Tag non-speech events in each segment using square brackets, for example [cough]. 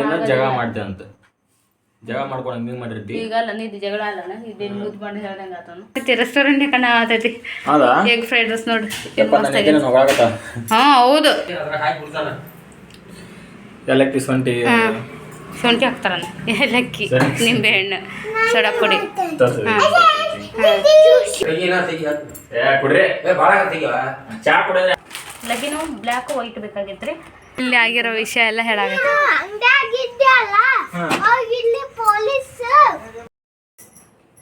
ಮಾಡ್ತೇನೆ ಜಗಳ ಮಾಡ್ತೇನೆ ಅಂತ. ಜಗಳ ಮಾಡ್ಕೊಂಡು ಹಂಗೆ ಮಾಡಿರ್ತಿ ಈಗ ಅಲ್ಲ ನಿಂದು ಜಗಳ ಅಲ್ಲ ಇದೇ ಮುದ್ದು ಮಾಡಿ ಹೇಳ್ದಂಗ ಆತನು ರೆಸ್ಟೋರೆಂಟ್ ಕಣ ಆತೈತಿ. ಹೌದಾ? ಎಗ್ ಫ್ರೈಡ್ ರೈಸ್ ನೋಡಿ. ಹಾ ಹೌದು. ಏಲಕ್ಕಿ ಶುಂಠಿ. ಸೊಂಟಿ ಹಾಕ್ತಾರನ ಏಲಕ್ಕಿ ನಿಂಬೆಹಣ್ಣು ಸೋಡಾ ಪುಡಿ. ಚಾ ಕುಡಿದ್ರೆ ಲಗಿನು ಬ್ಲ್ಯಾಕ್ ವೈಟ್ ಬೇಕಾಗಿತ್ರಿ. ಇಲ್ಲಿ ಆಗಿರೋ ವಿಷಯ ಎಲ್ಲ ಹೇಳಾಗತ್ತೆ. ಅಂಗಡಿಯಾಗಿದ್ದೆ ಅಲ್ಲ? ಇಲ್ಲಿ ಪೊಲೀಸ್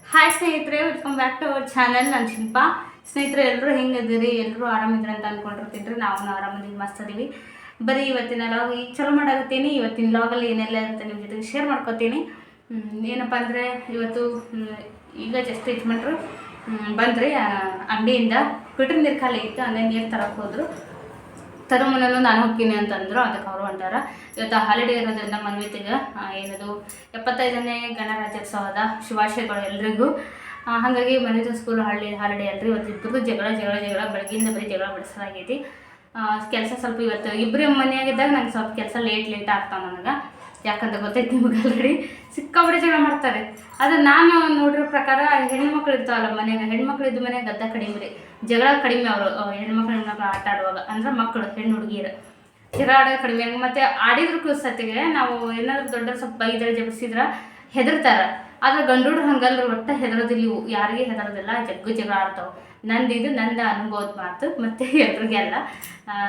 ಹಾಯ್ ಸ್ನೇಹಿತರೆ welcome back to our channel ನಾನು ಶಿಲ್ಪಾ. ಸ್ನೇಹಿತರೆ ಎಲ್ಲರೂ ಹೆಂಗಿದ್ದೀರಿ? ಎಲ್ಲರೂ ಆರಾಮಿದ್ರಿ ಅಂತ ಅನ್ಕೊಂಡಿರ್ತಿದ್ರಿ. ನಾವು ಆರಾಮದಿಂದ ಮಸ್ತ್ ಅದೀವಿ ಬರೀ ಇವತ್ತಿನ ಲಾಗ್ ಈಗ ಚಲೋ ಮಾಡಾಕತ್ತೀನಿ. ಇವತ್ತಿನ ಲಾಗಲ್ಲಿ ಏನೆಲ್ಲ ಇರುತ್ತೆ ನಿಮ್ಮ ಜೊತೆಗೆ ಶೇರ್ ಮಾಡ್ಕೊತೀನಿ. ಏನಪ್ಪ ಅಂದರೆ ಇವತ್ತು ಈಗ ಜಸ್ಟ್ ಯಜಮಾನ್ರು ಬಂದ್ರಿ ಅಂಗಡಿಯಿಂದ. ಬಿಟ್ರೆ ನೀರು ಖಾಲಿ ಇತ್ತು ಹಂಗೆ ನೀರು ತರಕ್ಕೆ ಹೋದ್ರು. ತರುಮನನು ನಾನು ಹೋಗ್ತೀನಿ ಅಂತಂದ್ರು, ಅದಕ್ಕೆ ಅವರು ಹೊಂಟಾರ. ಇವತ್ತು ಹಾಲಿಡೇ ಇರೋದ್ರಿಂದ ಮನ್ವಿತಿಗೆ ಏನದು, ಎಪ್ಪತ್ತೈದನೇ ಗಣರಾಜ್ಯೋತ್ಸವದ ಶುಭಾಶಯಗಳು ಎಲ್ರಿಗೂ. ಹಾಗಾಗಿ ಮನ್ವಿತ ಸ್ಕೂಲ್ ಹಳ್ಳಿ ಹಾಲಿಡೇ ಅಲ್ರಿ, ಇವತ್ತು ಇಬ್ಬರಿಗೂ ಜಗಳ ಜಗಳ ಜಗಳ, ಬೆಳಗ್ಗಿಂದ ಬರೀ ಜಗಳ ಬಿಡಿಸಲಾಗೈತಿ. ಕೆಲಸ ಸ್ವಲ್ಪ ಇವತ್ತು ಇಬ್ಬರು ಮನೆಯಾಗಿದ್ದಾಗ ನಂಗೆ ಸ್ವಲ್ಪ ಕೆಲಸ ಲೇಟ್ ಲೇಟ್ ಆಗ್ತಾವೆ ನನಗೆ. ಯಾಕಂತ ಗೊತ್ತೈತಿ ನಿಮ್ಗೆ ಆಲ್ರೆಡಿ ಸಿಕ್ಕಾಬಿಡಿ ಜಗಳ ಮಾಡ್ತಾರೆ. ಅದು ನಾನು ನೋಡಿರೋ ಪ್ರಕಾರ ಹೆಣ್ಮಕ್ಳು ಇರ್ತಾವಲ್ಲ ಮನೆಯಾಗ, ಹೆಣ್ಮಕ್ಳು ಇದ್ದ ಮನೆಯಾಗ ಗದ್ದ ಕಡಿಮೆ ರೀ. ಜಗಳ ಕಡಿಮೆ ಅವರು ಹೆಣ್ಮಕ್ಳು ಹೆಣ್ಮಕ್ಳು ಆಟ ಆಡುವಾಗ. ಅಂದ್ರೆ ಮಕ್ಕಳು ಹೆಣ್ಣು ಹುಡುಗಿಯರು ಜಗಳ ಆಡೋದು ಕಡಿಮೆ ಮತ್ತೆ ಆಡಿದ್ರು ಸತಿಗೆ ನಾವು ಏನಾದ್ರು ದೊಡ್ಡ ಸ್ವಲ್ಪ ಬೈದ್ರೆ ಜಪಿಸಿದ್ರ ಹೆದರ್ತಾರ. ಆದ್ರೆ ಗಂಡೂರು ಹಂಗಲ್ ಒಟ್ಟ ಹೆದರೋದಿಲ್ಲ ಇವು. ಯಾರಿಗೆ ಹೆದರೋದಿಲ್ಲ. ಜಗ್ಗು ಜಗಳ ಆಡ್ತಾವೆ. ನಂದು ಇದು ನಂದು ಅನುಭವದ ಮಾತು. ಮತ್ತೆ ಎಲ್ರಿಗೆಲ್ಲ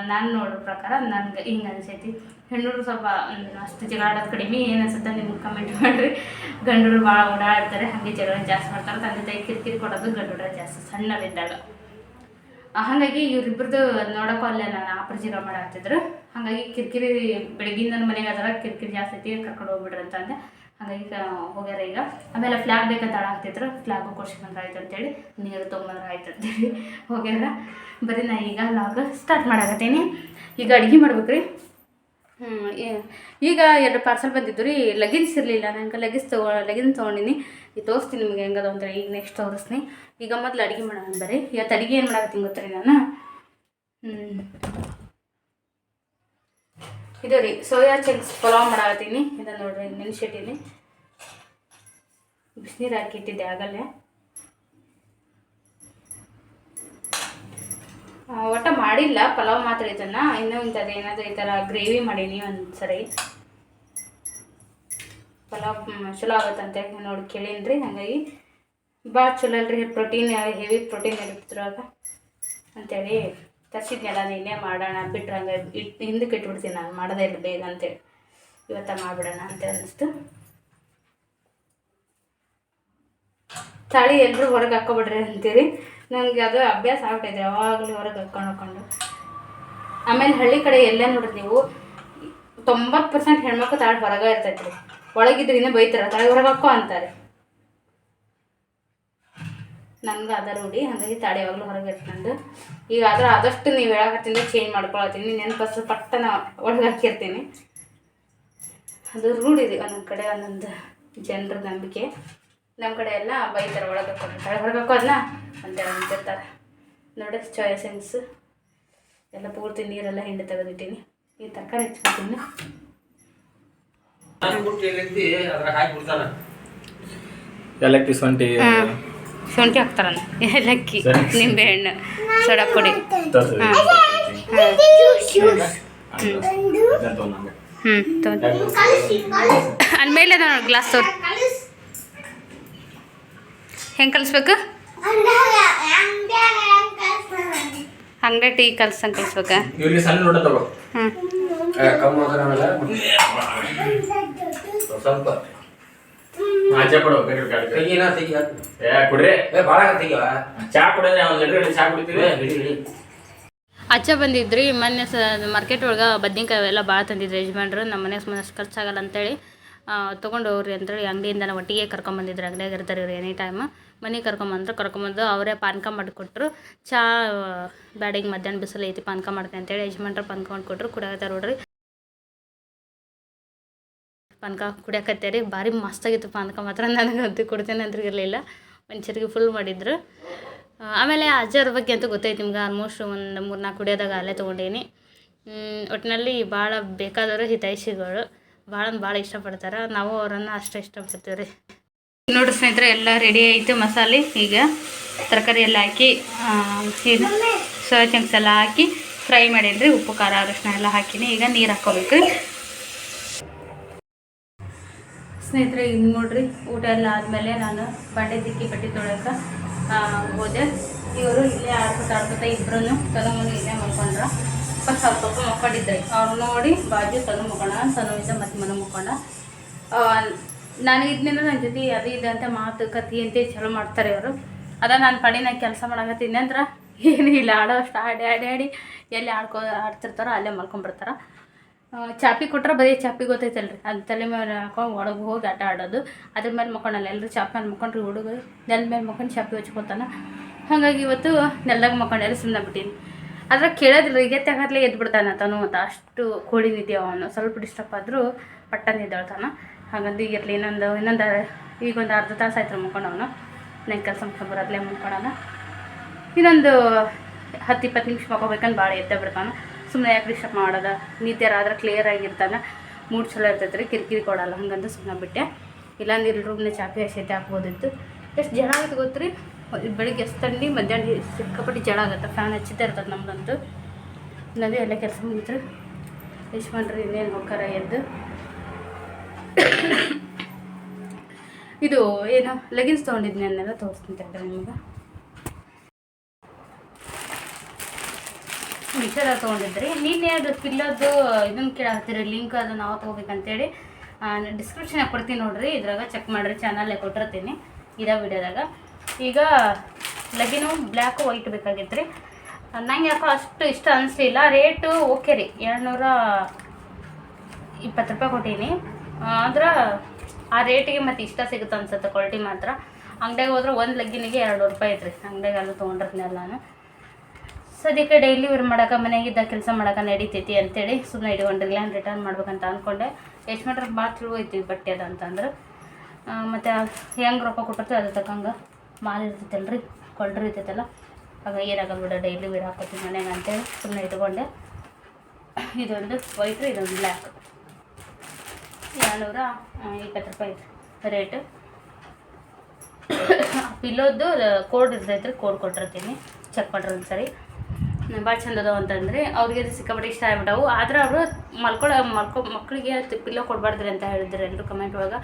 ನಾನು ನೋಡೋ ಪ್ರಕಾರ ನನ್ಗೆ ಹಿಂಗೆ ಅನ್ಸೈತಿ. ಹೆಣ್ಣುರು ಸ್ವಲ್ಪ ಅಷ್ಟು ಜಗಳ ಆಡೋದು ಕಡಿಮೆ ಏನು ಅನ್ಸುತ್ತೆ ನಿಮ್ಗೆ ಕಮೆಂಟ್ ಮಾಡಿರಿ. ಗಂಡರು ಭಾಳ ಓಡಾಡ್ತಾರೆ. ಹಾಗೆ ಜಗಳ ಜಾಸ್ತಿ ಮಾಡ್ತಾರೆ. ತಂದೆ ತಾಯಿ ಕಿರಿಕಿರಿ ಕೊಡೋದು ಗಂಡೂರ ಜಾಸ್ತಿ ಸಣ್ಣವಿದ್ದಾಗ. ಆ, ಹಾಗಾಗಿ ಇವ್ರಿಬ್ರದ್ದು ನೋಡೋಕ್ಕೂ ಅಲ್ಲೇ ನಾನು ಅಪರಿಚಿತ ಮಾಡಾಕ್ತಿದ್ರು ಹಾಗಾಗಿ ಕಿರಿಕಿರಿ ಬೆಳಗಿನ ನನ್ನ ಮನೆಗೆ ಅದರ. ಕಿರಿಕಿರಿ ಜಾಸ್ತಿ ಐತಿ ಕರ್ಕೊಂಡು ಹೋಗ್ಬಿಡ್ರಿ ಅಂತಂದೆ. ಹಾಗಾಗಿ ಹೋಗ್ಯಾರ ಈಗ. ಆಮೇಲೆ ಫ್ಲಾಗ್ ಬೇಕಂತ ಹಾಕ್ತಿದ್ರು. ಫ್ಲಾಗು ಕೊಡ್ಸ್ಕೊಂಡ್ರೆ ಆಯ್ತು ಅಂತೇಳಿ ನೀರು ತೊಗೊಂಬಂದ್ರೆ ಆಯ್ತು ಅಂತೇಳಿ ಹೋಗ್ಯಾರ. ಬರೀ ನಾ ಈಗ ಲಾಗ್ ಸ್ಟಾರ್ಟ್ ಮಾಡಾಕತ್ತೀನಿ. ಈಗ ಅಡುಗೆ ಮಾಡ್ಬೇಕ್ರಿ. ಈಗ ಎರಡು ಪಾರ್ಸಲ್ ಬಂದಿದ್ದು ರೀ. ಲಗಿನ್ಸ್ ಇರಲಿಲ್ಲ. ನಂಗೆ ಲಗಿನ್ಸ್ ತಗೋ ಲಗಿನ್ಸ್ ತೊಗೊಂಡಿನಿ. ಈಗ ತೋರಿಸ್ತೀನಿ ನಿಮ್ಗೆ ಹೆಂಗದ ಅಂದ್ರೆ ಈಗ ನೆಕ್ಸ್ಟ್ ತೋರಿಸ್ತೀನಿ. ಈಗ ಮೊದಲು ಅಡುಗೆ ಮಾಡೋಣ ಬರ್ರಿ. ಇವತ್ತು ಅಡುಗೆ ಏನು ಮಾಡಾಕತ್ತೀನಿ ಗೊತ್ತ ರೀ ನಾನು? ಇದು ರೀ ಸೋಯಾ ಚಂಕ್ಸ್ ಪಲಾವ್ ಮಾಡಾಕತ್ತೀನಿ. ಇದನ್ನು ನೋಡ್ರಿ, ನೆನ್ಸಿಟ್ಟಿನಿ. ಬಿಸಿನೀರು ಹಾಕಿ ಇಟ್ಟಿದ್ದೆ ಆಗಲ್ಲೇ ಒಟ್ಟ ಮಾಡಿಲ್ಲ, ಪಲಾವ್ ಮಾತ್ರ ಇದನ್ನ ಇನ್ನೂ ಇಂಥದ್ದು ಏನಾದರೂ ಈ ಥರ ಗ್ರೇವಿ ಮಾಡೀನಿ ಒಂದು ಸರಿ ಪಲಾವ್ ಚಲೋ ಆಗುತ್ತಂತೆ, ನೋಡಿ ಕೇಳೀನಿ ಹಾಗಾಗಿ ಭಾಳ ಚಲೋ ಅಲ್ರಿ ಪ್ರೋಟೀನ್ ಹೆವಿ ಪ್ರೋಟೀನ್ ಇರುತ್ತಿದ್ರಾಗ ಅಂತೇಳಿ ತರಿಸಿದ್ನಲ್ಲ ನಿನ್ನೆ ಮಾಡೋಣ ಬಿಟ್ರೆ ಹಂಗೆ ಇಟ್ಟು ಹಿಂದಕ್ಕೆ ಇಟ್ಬಿಡ್ತೀನಿ, ನಾನು ಮಾಡೋದೇ ಇಲ್ಲ, ಬೇಗ ಅಂತೇಳಿ. ಇವತ್ತ ಮಾಡಿಬಿಡೋಣ ಅಂತ ಅನ್ನಿಸ್ತು ತಾಳಿ ಎಲ್ಲರೂ ಹೊರಗೆ ಹಾಕೊಬಿಡ್ರಿ ಅಂತೀರಿ? ನನಗೆ ಅದು ಅಭ್ಯಾಸ ಆಗ್ಬಿಟ್ಟಿದೆ ಯಾವಾಗಲೂ ಹೊರಗೆ ಹಾಕೊಂಡು ಹಾಕೊಂಡು. ಆಮೇಲೆ ಹಳ್ಳಿ ಕಡೆ ಎಲ್ಲೇ ನೋಡ್ರಿ ನೀವು, ತೊಂಬತ್ತು ಪರ್ಸೆಂಟ್ ಹೆಣ್ಮಕ್ಳು ತಾಳಿ ಹೊರಗೆ ಇರ್ತೈತೆ ರೀ ಒಳಗಿದ್ರೆ ಇನ್ನೂ ಬೈತಾರೆ, ತಾಳಿ ಹೊರಗೆ ಹಾಕೋ ಅಂತಾರೆ. ನನ್ಗೆ ಅದ ರೂಢಿ ಹಾಗಾಗಿ ತಾಳಿ ಯಾವಾಗಲೂ ಹೊರಗೆ ಇಟ್ಕೊಂಡು. ಈಗ ಆದ್ರೆ ಆದಷ್ಟು ನೀವು ಹೇಳಕತ್ತಿಂದ ಚೇಂಜ್ ಮಾಡ್ಕೊಳತ್ತೀನಿ ನೆನಪಸ್ತು ಪಟ್ಟನ ಒಳಗೆ ಹಾಕಿರ್ತೀನಿ. ಅದು ರೂಢಿ ಇದೆ ಒಂದೊಂದು ಕಡೆ, ಒಂದೊಂದು ಜನರ ನಂಬಿಕೆ. ನಮ್ಮ ಕಡೆ ಎಲ್ಲ ಬೈತಾರೆ ಒಳಗೆ ಕೊಡ್ತಾರೆ ಬರಬೇಕು ಅಲ್ಲ ಹಾಕೋದನ್ನ ಅಂತೇಳಿ ಅಂತಿರ್ತಾರೆ ನೋಡಿ ಚಾಯ್ಸೆನ್ಸ್ ಸೆನ್ಸ್ ಎಲ್ಲ ಪೂರ್ತಿ ನೀರೆಲ್ಲ ಹಿಂಡಿ ತೆಗೆದಿಟ್ಟೀನಿ. ಈ ತರಕಾರಿ ಹೆಚ್ಚಿಕೊತೀನಿ ಏಲಕ್ಕಿ ಶುಂಠಿ. ಶುಂಠಿ ಹಾಕ್ತಾರನ ಏಲಕ್ಕಿ ನಿಂಬೆ ನಿಂಬೆಹಣ್ಣು ಸೋಡಾ ಪುಡಿ. ಹ್ಞೂ ತೊಗೊಂಡು ಅಲ್ಲಿ ಮೇಲೆ ಅದ ನೋಡಿ ಗ್ಲಾಸ್ ತೋರಿ. ಹೆಂಗೆ ಕಲಿಸ್ಬೇಕು? ಹಂಗೆ ಟೀ ಕಲ್ಸಂಗೆ ಕಲಿಸ್ಬೇಕಾ. ಹ್ಞೂ ಸ್ವಲ್ಪ. ಆಚೆ ಕೊಡು ಗಟ್ಟಿ ಗಾಡಿ. ಏ ಕುಡ್ರಿ. ಚಾ ಕುಡಿದ್ರೆ ಒಂದು ಲೀಟರ್ ಚಾ ಕುಡಿತೀವಿ ಅಜ್ಜ ಬಂದಿದ್ರಿ ಮೊನ್ನೆ ಸ ಮಾರ್ಕೆಟ್ ಒಳಗೆ ಬದ್ನಿಕಾಯಿ ಎಲ್ಲ ಭಾಳ ತಂದಿದ್ರು ಯಜಮಾನ್ರು. ನಮ್ಮ ಮನೆ ಸುಮ್ಮನೆ ಅಷ್ಟು ಖರ್ಚಾಗಲ್ಲ ಅಂತೇಳಿ. ತೊಗೊಂಡು ಹೋಗ್ರಿ ಅಂತೇಳಿ ಅಂಗಡಿಯಿಂದ ನಾವು ಒಟ್ಟಿಗೆ ಕರ್ಕೊಂಬಂದಿದ್ರು. ಅಂಗಡಿಯಾಗ ಇರ್ತಾರೆ ಇವ್ರು ಎನಿ ಟೈಮ್ ಮನೆಗೆ ಕರ್ಕೊಂಬಂದ್ರೆ, ಕರ್ಕೊಂಬಂದು ಅವರೇ ಪಾನಕ ಮಾಡಿಕೊಟ್ರು. ಚಾ ಬ್ಯಾಡಿಗೆ ಮಧ್ಯಾಹ್ನ ಬಿಸಿಲು ಐತಿ, ಪಾನಕ ಮಾಡ್ತೀನಿ ಅಂತೇಳಿ ಯಜಮಾನ್ರು ಪಾನಕ ಮಾಡಿಕೊಟ್ರು. ಕುಡಿಯತ್ತಾರ ನೋಡ್ರಿ. ಪಾನಕ ಕುಡಿಯಕತ್ತೇರಿ ಭಾರಿ ಮಸ್ತಾಗಿತ್ತು ಪಾನಕ ಮಾತ್ರ ನನಗೆ ಅಂತೂ ಕೊಡ್ತೇನೆ ಅಂತ ಇರಲಿಲ್ಲ. ಒಂದು ಚರಿಗೆ ಫುಲ್ ಮಾಡಿದ್ರು ಆಮೇಲೆ ಅಜ್ಜರ ಬಗ್ಗೆ ಅಂತೂ ಗೊತ್ತೈತೆ ನಿಮ್ಗೆ. ಆಲ್ಮೋಸ್ಟ್ ಒಂದು ಮೂರು ನಾಲ್ಕು ಕುಡಿಯೋದಾಗ ಅಲ್ಲೇ ತೊಗೊಂಡೀನಿ. ಒಟ್ಟಿನಲ್ಲಿ ಭಾಳ ಬೇಕಾದವರು ಹಿತೈಷಿಗಳು. ಭಾಳ ಭಾಳ ಇಷ್ಟಪಡ್ತಾರೆ. ನಾವು ಅವರನ್ನ ಅಷ್ಟೇ ಇಷ್ಟಪಡ್ತೀವಿ ರೀ. ನೋಡಿ ಸ್ನೇಹಿತರೆ, ಎಲ್ಲ ರೆಡಿ ಆಯಿತು ಮಸಾಲೆ. ಈಗ ತರಕಾರಿ ಎಲ್ಲ ಹಾಕಿ ಇದು ಸೋಯಾ ಚಂಕ್ಸ್ ಎಲ್ಲ ಹಾಕಿ ಫ್ರೈ ಮಾಡೀನಿ ಉಪ್ಪು, ಖಾರ, ಅರಿಶಿನ ಎಲ್ಲ ಹಾಕಿನಿ. ಈಗ ನೀರು ಹಾಕೋಬೇಕು ರೀ. ಸ್ನೇಹಿತರೆ ಇನ್ನು ನೋಡ್ರಿ, ಊಟ ಎಲ್ಲ ಆದಮೇಲೆ ನಾನು ಬಾಂಡೆ ತಿಕ್ಕಿ ಬಟ್ಟೆ ತೊಳಕ್ಕೆ ಹೋದೆ. ಇವರು ಇಲ್ಲೇ ಆಡ್ಕೊತ ಆಡ್ಕೊತ ಇಬ್ಬರೂ ತನುಮನು ಇಲ್ಲೇ ಮಲ್ಕೊಂಡ್ರ. ಸ್ವಲ್ಪ ಸ್ವಲ್ಪ ಮಕ್ಕಳಿದ್ದೆ. ಅವ್ರು ನೋಡಿ ಬಾಜು ತನು ಮಕ್ಕೊಂಡ ತನು ಇದ್ದ ಮನ ಮುಖಂಡ ನಾನು ಇದನ್ನೆಲ್ಲ ನನ್ನ ಜೊತೆ ಅದು ಇದೆ ಅಂತ ಮಾತು ಕತಿ ಅಂತ ಚಲೋ ಮಾಡ್ತಾರೆ ಇವರು. ಅದ ನಾನು ಪಡಿ ಕೆಲಸ ಮಾಡಕತ್ತೀನಿ ಅಂದ್ರೆ ಏನು ಇಲ್ಲ, ಆಡೋ ಅಷ್ಟು ಆಡಿ ಆಡಿ ಆಡಿ ಎಲ್ಲಿ ಆಡ್ಕೊ, ಆಡ್ತಿರ್ತಾರೋ ಅಲ್ಲೇ ಮಲ್ಕೊಂಡ್ಬಿಡ್ತಾರೆ ಚಾಪಿ ಕೊಟ್ರೆ ಬರೀ ಚಾಪಿ ಗೊತ್ತೈತಲ್ರಿ. ಅದು ತಲೆ ಮೇಲೆ ಹಾಕೊಂಡು ಒಳಗೆ ಹೋಗಿ ಆಟ ಆಡೋದು. ಅದ್ರ ಮೇಲೆ ಮಕ್ಕೊಂಡಲ್ಲ ಎಲ್ಲರೂ ಚಾಪಿ ಮೇಲೆ ಮಕ್ಕೊಂಡ್ರಿ ಹುಡುಗರು. ನೆಲ ಮೇಲೆ ಮಕ್ಕೊಂಡು ಚಾಪಿ ಹಚ್ಕೊತಾನೆ. ಹಾಗಾಗಿ ಇವತ್ತು ನೆಲ್ದಾಗ ಮಕ್ಕೊಂಡು ಎಲ್ಲ ಸುಮ್ಮನೆ ಬಿಟ್ಟೀನಿ. ಆದ್ರೆ ಕೇಳೋದಿಲ್ಲ ಈಗ ತೆಗತ್ಲೆ ಎದ್ದು ಬಿಡ್ತಾನೆ ತಾನು ಅಂತ. ಅಷ್ಟು ಕೋಳಿ ನಿದ್ದೆ ಅವನು. ಸ್ವಲ್ಪ ಡಿಸ್ಟರ್ಬ್ ಆದರೂ ಪಟ್ಟನ ಎದ್ದೇಳ್ತಾನ. ಹಾಗಂದು ಇರಲಿ, ಇನ್ನೊಂದು ಇನ್ನೊಂದು ಈಗ ಒಂದು ಅರ್ಧ ತಾಸು ಆಯ್ತು ಮಕ್ಕೊಂಡವನು ನಂಗೆ ಕೆಲಸ ಮುಗ್ಸ್ಕೊಂಬರೋದ್ಲೇ ಮುಕ್ಕೊಳೋಣ ಇನ್ನೊಂದು ಹತ್ತು ಇಪ್ಪತ್ತು ನಿಮಿಷ ಮಕ್ಕೋಬೇಕಂತ ಭಾಳ ಎದ್ದ ಬಿಡ್ತಾನೆ. ಸುಮ್ಮನೆ ಯಾಕೆ ಡಿಸ್ಟರ್ಬ್ ಮಾಡೋದ? ನಿದ್ದೆ ಆದ್ರೆ ಕ್ಲಿಯರ್ ಆಗಿರ್ತಾನೆ. ಮೂಡ್ ಚಲೋ ಇರ್ತೈತೆ ರೀ ಕಿರಿಕಿರಿ ಕೊಡಲ್ಲ. ಹಂಗಂತ ಸುಮ್ಮನೆ ಬಿಟ್ಟೆ. ಇಲ್ಲಾಂದ್ರೆ ಇಲ್ಲಿ ರೂಮ್ನ ಚಾಪಿ ಹಸೈತೆ ಹಾಕ್ಬೋದಿತ್ತು. ಎಷ್ಟು ಜನ ಆಯ್ತು ಗೊತ್ತು ಗೊತ್ತ್ರಿ? ಬೆಳಿಗ್ಗೆ ಎಷ್ಟು ಥಂಡಿ ಮಧ್ಯಾಹ್ನ ಸಿಕ್ಕಾಪಟ್ಟಿ ಜಳ ಆಗುತ್ತೆ ಫ್ಯಾನ್ ಹಚ್ಚಿದ್ದೇ ಇರ್ತದೆ ನಮ್ಮದಂತೂ ನದಿ ಎಲ್ಲ ಕೆಲಸ ಎಷ್ಟು ಯಶ್ವಂತ್ರಿ ಇನ್ನೇನು ಹೋಗ್ತಾರ ಎದ್ದು. ಇದು ಏನು ಲೆಗಿನ್ಸ್ ತೊಗೊಂಡಿದ್ನಿ ಅನ್ನೆಲ್ಲ ತೋರಿಸ್ತೀನಿ ತಡ್ರಿ ನಿಮಗೆ. ಮಿಕ್ಸರ್ ತೊಗೊಂಡಿದ್ರಿ. ನಿನ್ನೆ ಅದು ಪಿಲ್ಲೋದು ಇದನ್ನು ಕೇಳಾಕ್ತೀರಿ ಲಿಂಕ್ ಅದು ನಾವು ತೊಗೋಬೇಕಂತೇಳಿ. ಡಿಸ್ಕ್ರಿಪ್ಷನ್ ಕೊಡ್ತೀನಿ ನೋಡ್ರಿ, ಇದ್ರಾಗ ಚೆಕ್ ಮಾಡಿರಿ ಚಾನಲ್ಲೇ ಕೊಟ್ಟಿರ್ತೀನಿ. ಇದೇ ವಿಡಿಯೋದಾಗ ಈಗ ಲಗಿನು ಬ್ಲ್ಯಾಕು ವೈಟ್ ಬೇಕಾಗಿತ್ತು ರೀ ನಂಗೆ ಯಾಕೋ ಅಷ್ಟು ಇಷ್ಟ ಅನಿಸ್ಲಿಲ್ಲ. ರೇಟು ಓಕೆ ರೀ. ಎರಡುನೂರ ಇಪ್ಪತ್ತು ರೂಪಾಯಿ ಕೊಟ್ಟೀನಿ. ಆದ್ರೆ ಆ ರೇಟಿಗೆ ಮತ್ತು ಇಷ್ಟ ಸಿಗುತ್ತೆ ಅನ್ಸುತ್ತೆ ಕ್ವಾಲಿಟಿ ಮಾತ್ರ. ಅಂಗಡಿಗೆ ಹೋದ್ರೆ ಒಂದು ಲಗ್ಗಿನಿಗೆ ಎರಡು ರೂಪಾಯಿ ಐತ್ರಿ. ಅಂಗಡಿಗೆಲ್ಲ ತೊಗೊಂಡಿರ್ತೀನಲ್ಲ ನಾನು ಸದ್ಯಕ್ಕೆ ಡೈಲಿ ಇವ್ರು ಮಾಡೋಕೆ, ಮನೆಯಾಗಿದ್ದ ಕೆಲಸ ಮಾಡೋಕೆ ನಡೀತೈತಿ ಅಂತೇಳಿ ಸುಮ್ಮನೆ ಇಟ್ಕೊಂಡಿರಲಿಲ್ಲ ನಾನು ರಿಟರ್ನ್ ಮಾಡ್ಬೇಕಂತ ಅಂದ್ಕೊಂಡೆ ಎಷ್ಟು ಮಾಡ್ರೆ ಭಾಳ ತಿಳುವೈತಿ ಬಟ್ಟೆ ಅದು ಅಂತಂದ್ರೆ ಮತ್ತು ಹೆಂಗೆ ರೊಕ್ಕ ಕೊಟ್ಟಿರ್ತೀವಿ ಅದು ತಕ್ಕಂಗೆ. ಮಾಲ್ ರೀ ಕೊಲ್ಡ್ರು ಇರ್ತೈತಲ್ಲ ಆಗ ಏನಾಗಲ್ಲ ಬಿಡ ಡೈಲಿ ವೇರ್ ಹಾಕೋತೀನಿ ಮನೆಗೆ ಅಂತೇಳಿ ಸುಮ್ಮನೆ ಇಟ್ಕೊಂಡೆ. ಇದೊಂದು ವೈಟ್ ಇದೊಂದು ಬ್ಲ್ಯಾಕ್ ಏಳ್ನೂರ ಇಪ್ಪತ್ತು ರೂಪಾಯಿ ರೇಟ್ ಪಿಲ್ಲೋದು ಕೋಡ್ ಇರ್ತೈತ್ರಿ, ಕೋಡ್ ಕೊಟ್ಟಿರ್ತೀನಿ ಚೆಕ್ ಮಾಡ್ರಿ ಒಂದು ಸರಿ ಭಾಳ ಚಂದ ಅದಾವ ಅಂತಂದ್ರೆ, ಅವ್ರಿಗೆ ಸಿಕ್ಕಾಪಟ್ಟೆ ಇಷ್ಟ ಆಗ್ಬಿಟ್ಟವು. ಆದ್ರೆ ಅವರು ಮಲ್ಕೊಳ್ಳೋ ಮಲ್ಕೊ ಮಕ್ಕಳಿಗೆ ಪಿಲ್ಲೋ ಕೊಡಬಾರ್ದ್ರಿ ಅಂತ ಹೇಳಿದ್ರು ಎಲ್ಲರೂ ಕಮೆಂಟ್ ಒಳಗೆ.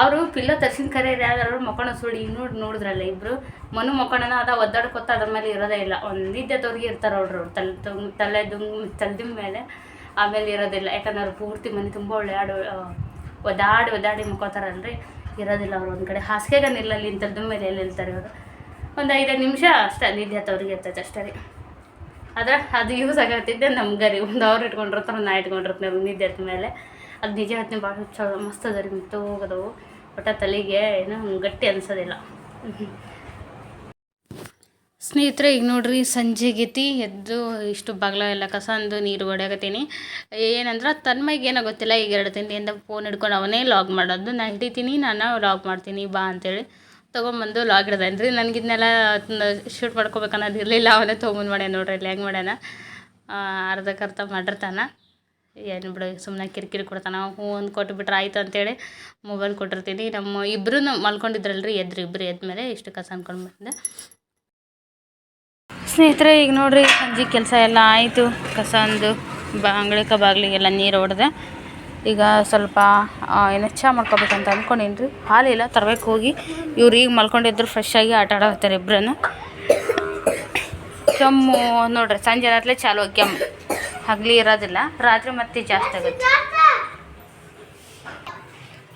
ಅವರು ಪಿಲ್ಲೋ ತರ್ಸಿನ ಕರೆ ಯಾರು ಮಕ್ಕಳ ಸುಳಿ ನೋಡಿ, ನೋಡಿದ್ರಲ್ಲ ಇಬ್ಬರು ಮನು ಮಕ್ಕಳನ್ನ ಅದ ಒದ್ದಾಡ್ಕೊತ ಅದ್ರ ಮೇಲೆ ಇರೋದೇ ಇಲ್ಲ. ಒಂದು ನಿದ್ದೆದವ್ರಿಗೆ ಇರ್ತಾರೆ ಅವ್ರು ತಲೆ ತುಂಬ ತಲೆ ತಲೆದಿಮ್ ಮೇಲೆ ಆಮೇಲೆ ಇರೋದಿಲ್ಲ. ಯಾಕಂದ್ರೆ ಅವ್ರು ಪೂರ್ತಿ ಮನೆ ತುಂಬ ಒಳ್ಳೆ ಆಡು ಒದಾಡಿ ಒದಾಡಿ ಮುಕ್ಕೋತಾರಲ್ರಿ. ಇರೋದಿಲ್ಲ ಅವ್ರು ಒಂದು ಕಡೆ. ಹಾಸಿಗೆಗ ನಿಲ್ಲಲ್ಲಿ ಇಂಥದ್ದು ಮೇಲೆ ಎಲ್ಲಿ ನಿಲ್ತಾರೆ ಅವರು ಒಂದು ಐದೈದು ನಿಮಿಷ ಅಷ್ಟೇ ನಿದ್ದೆ ಹತ್ತವ್ರಿಗೆ ಇರ್ತೈತೆ ಅಷ್ಟೇ ರೀ. ಆದ್ರೆ ಅದು ಯೂಸ್ ಆಗತ್ತಿದ್ದೆ ನಮ್ಗೆ ರೀ. ಒಂದು ಅವ್ರು ಇಟ್ಕೊಂಡಿರ್ತಾರೆ ನಾ ಇಟ್ಕೊಂಡಿರ್ತೀನಿ ನಿದ್ದೆ ಮೇಲೆ. ಅದು ನಿಜ ಹೇಳ್ತೀನಿ ಭಾಳ ಚಲೋ ಮಸ್ತ್ ಅದ ರೀ ಮತ್ತು ಹೋಗೋದವು ಒಟ್ಟ ತಲೆಗೆ ಏನೋ ಗಟ್ಟಿ ಅನ್ಸೋದಿಲ್ಲ. ಸ್ನೇಹಿತರೆ, ಈಗ ನೋಡ್ರಿ, ಸಂಜೆ ಗೀತಿ ಎದ್ದು ಇಷ್ಟು ಬಾಗ್ಲ ಎಲ್ಲ ಕಸ ಅಂದು ನೀರು ಹೊಡೆಯಾಗತ್ತೀನಿ ಏನಂದ್ರೆ ತನ್ಮೈಗೆ ಏನೋ ಗೊತ್ತಿಲ್ಲ, ಈಗ ಎರಡು ತಿಂಡಿಯಿಂದ ಫೋನ್ ಹಿಡ್ಕೊಂಡು ಅವನೇ ಲಾಗ್ ಮಾಡೋದು. ನಾನು ಹಿಡಿತೀನಿ, ನಾನು ಲಾಗ್ ಮಾಡ್ತೀನಿ, ಬಾ ಅಂತೇಳಿ ತೊಗೊಂಬಂದು ಲಾಗ್ ಹಿಡ್ದೇನೆ ರೀ ನನಗೆ ಇದನ್ನೆಲ್ಲ ಶೂಟ್ ಮಾಡ್ಕೋಬೇಕನ್ನೋದು ಇರಲಿಲ್ಲ, ಅವನೇ ತೊಗೊಂಬಂದು ಮಾಡ್ಯಾನ ನೋಡ್ರಿ ಇಲ್ಲಿ ಹೆಂಗೆ ಮಾಡ್ಯಾನ? ಅರ್ಧಕ್ಕರ್ಧ ಮಾಡಿರ್ತಾನ. ಏನು ಬಿಡು ಸುಮ್ಮನೆ ಕಿರಿಕಿರಿ ಕೊಡ್ತಾನೆ. ಹ್ಞೂ ಒಂದು ಕೊಟ್ಬಿಟ್ರೆ ಆಯ್ತು ಅಂತೇಳಿ ಮೊಬೈಲ್ ಕೊಟ್ಟಿರ್ತೀನಿ. ನಮ್ಮ ಇಬ್ಬರು ಮಲ್ಕೊಂಡಿದ್ರಲ್ರಿ, ಎದ್ರು ಇಬ್ಬರು ಎದ್ಮೇಲೆ ಇಷ್ಟು ಕಸ ಅಂದ್ಕೊಂಡು ಬಂದೆ. ಸ್ನೇಹಿತರೆ, ಈಗ ನೋಡಿರಿ, ಸಂಜೆ ಕೆಲಸ ಎಲ್ಲ ಆಯಿತು. ಕಸ ಅಂದು ಬಾ ಅಂಗಳಿಕ ಬಾಗಿಲಿಗೆಲ್ಲ ನೀರು ಹೊಡೆದೆ. ಈಗ ಸ್ವಲ್ಪ ಏನು ಚಹಾ ಮಾಡ್ಕೋಬೇಕಂತ ಅಂದ್ಕೊಂಡೀನಿ ರೀ ಹಾಲಿಲ್ಲ ತರಬೇಕು ಹೋಗಿ. ಇವ್ರು ಈಗ ಮಲ್ಕೊಂಡಿದ್ರು ಫ್ರೆಶ್ ಆಗಿ ಆಟ ಆಡೋತಾರೆ ಇಬ್ಬರನ್ನು ಕೆಮ್ಮು, ನೋಡ್ರಿ, ಸಂಜೆ ರಾತ್ರಿ ಚಾಲು ಕೆಮ್ಮು. ಹಗಲಿ ಇರೋದಿಲ್ಲ. ರಾತ್ರಿ ಮತ್ತೆ ಜಾಸ್ತಿ ಆಗುತ್ತೆ.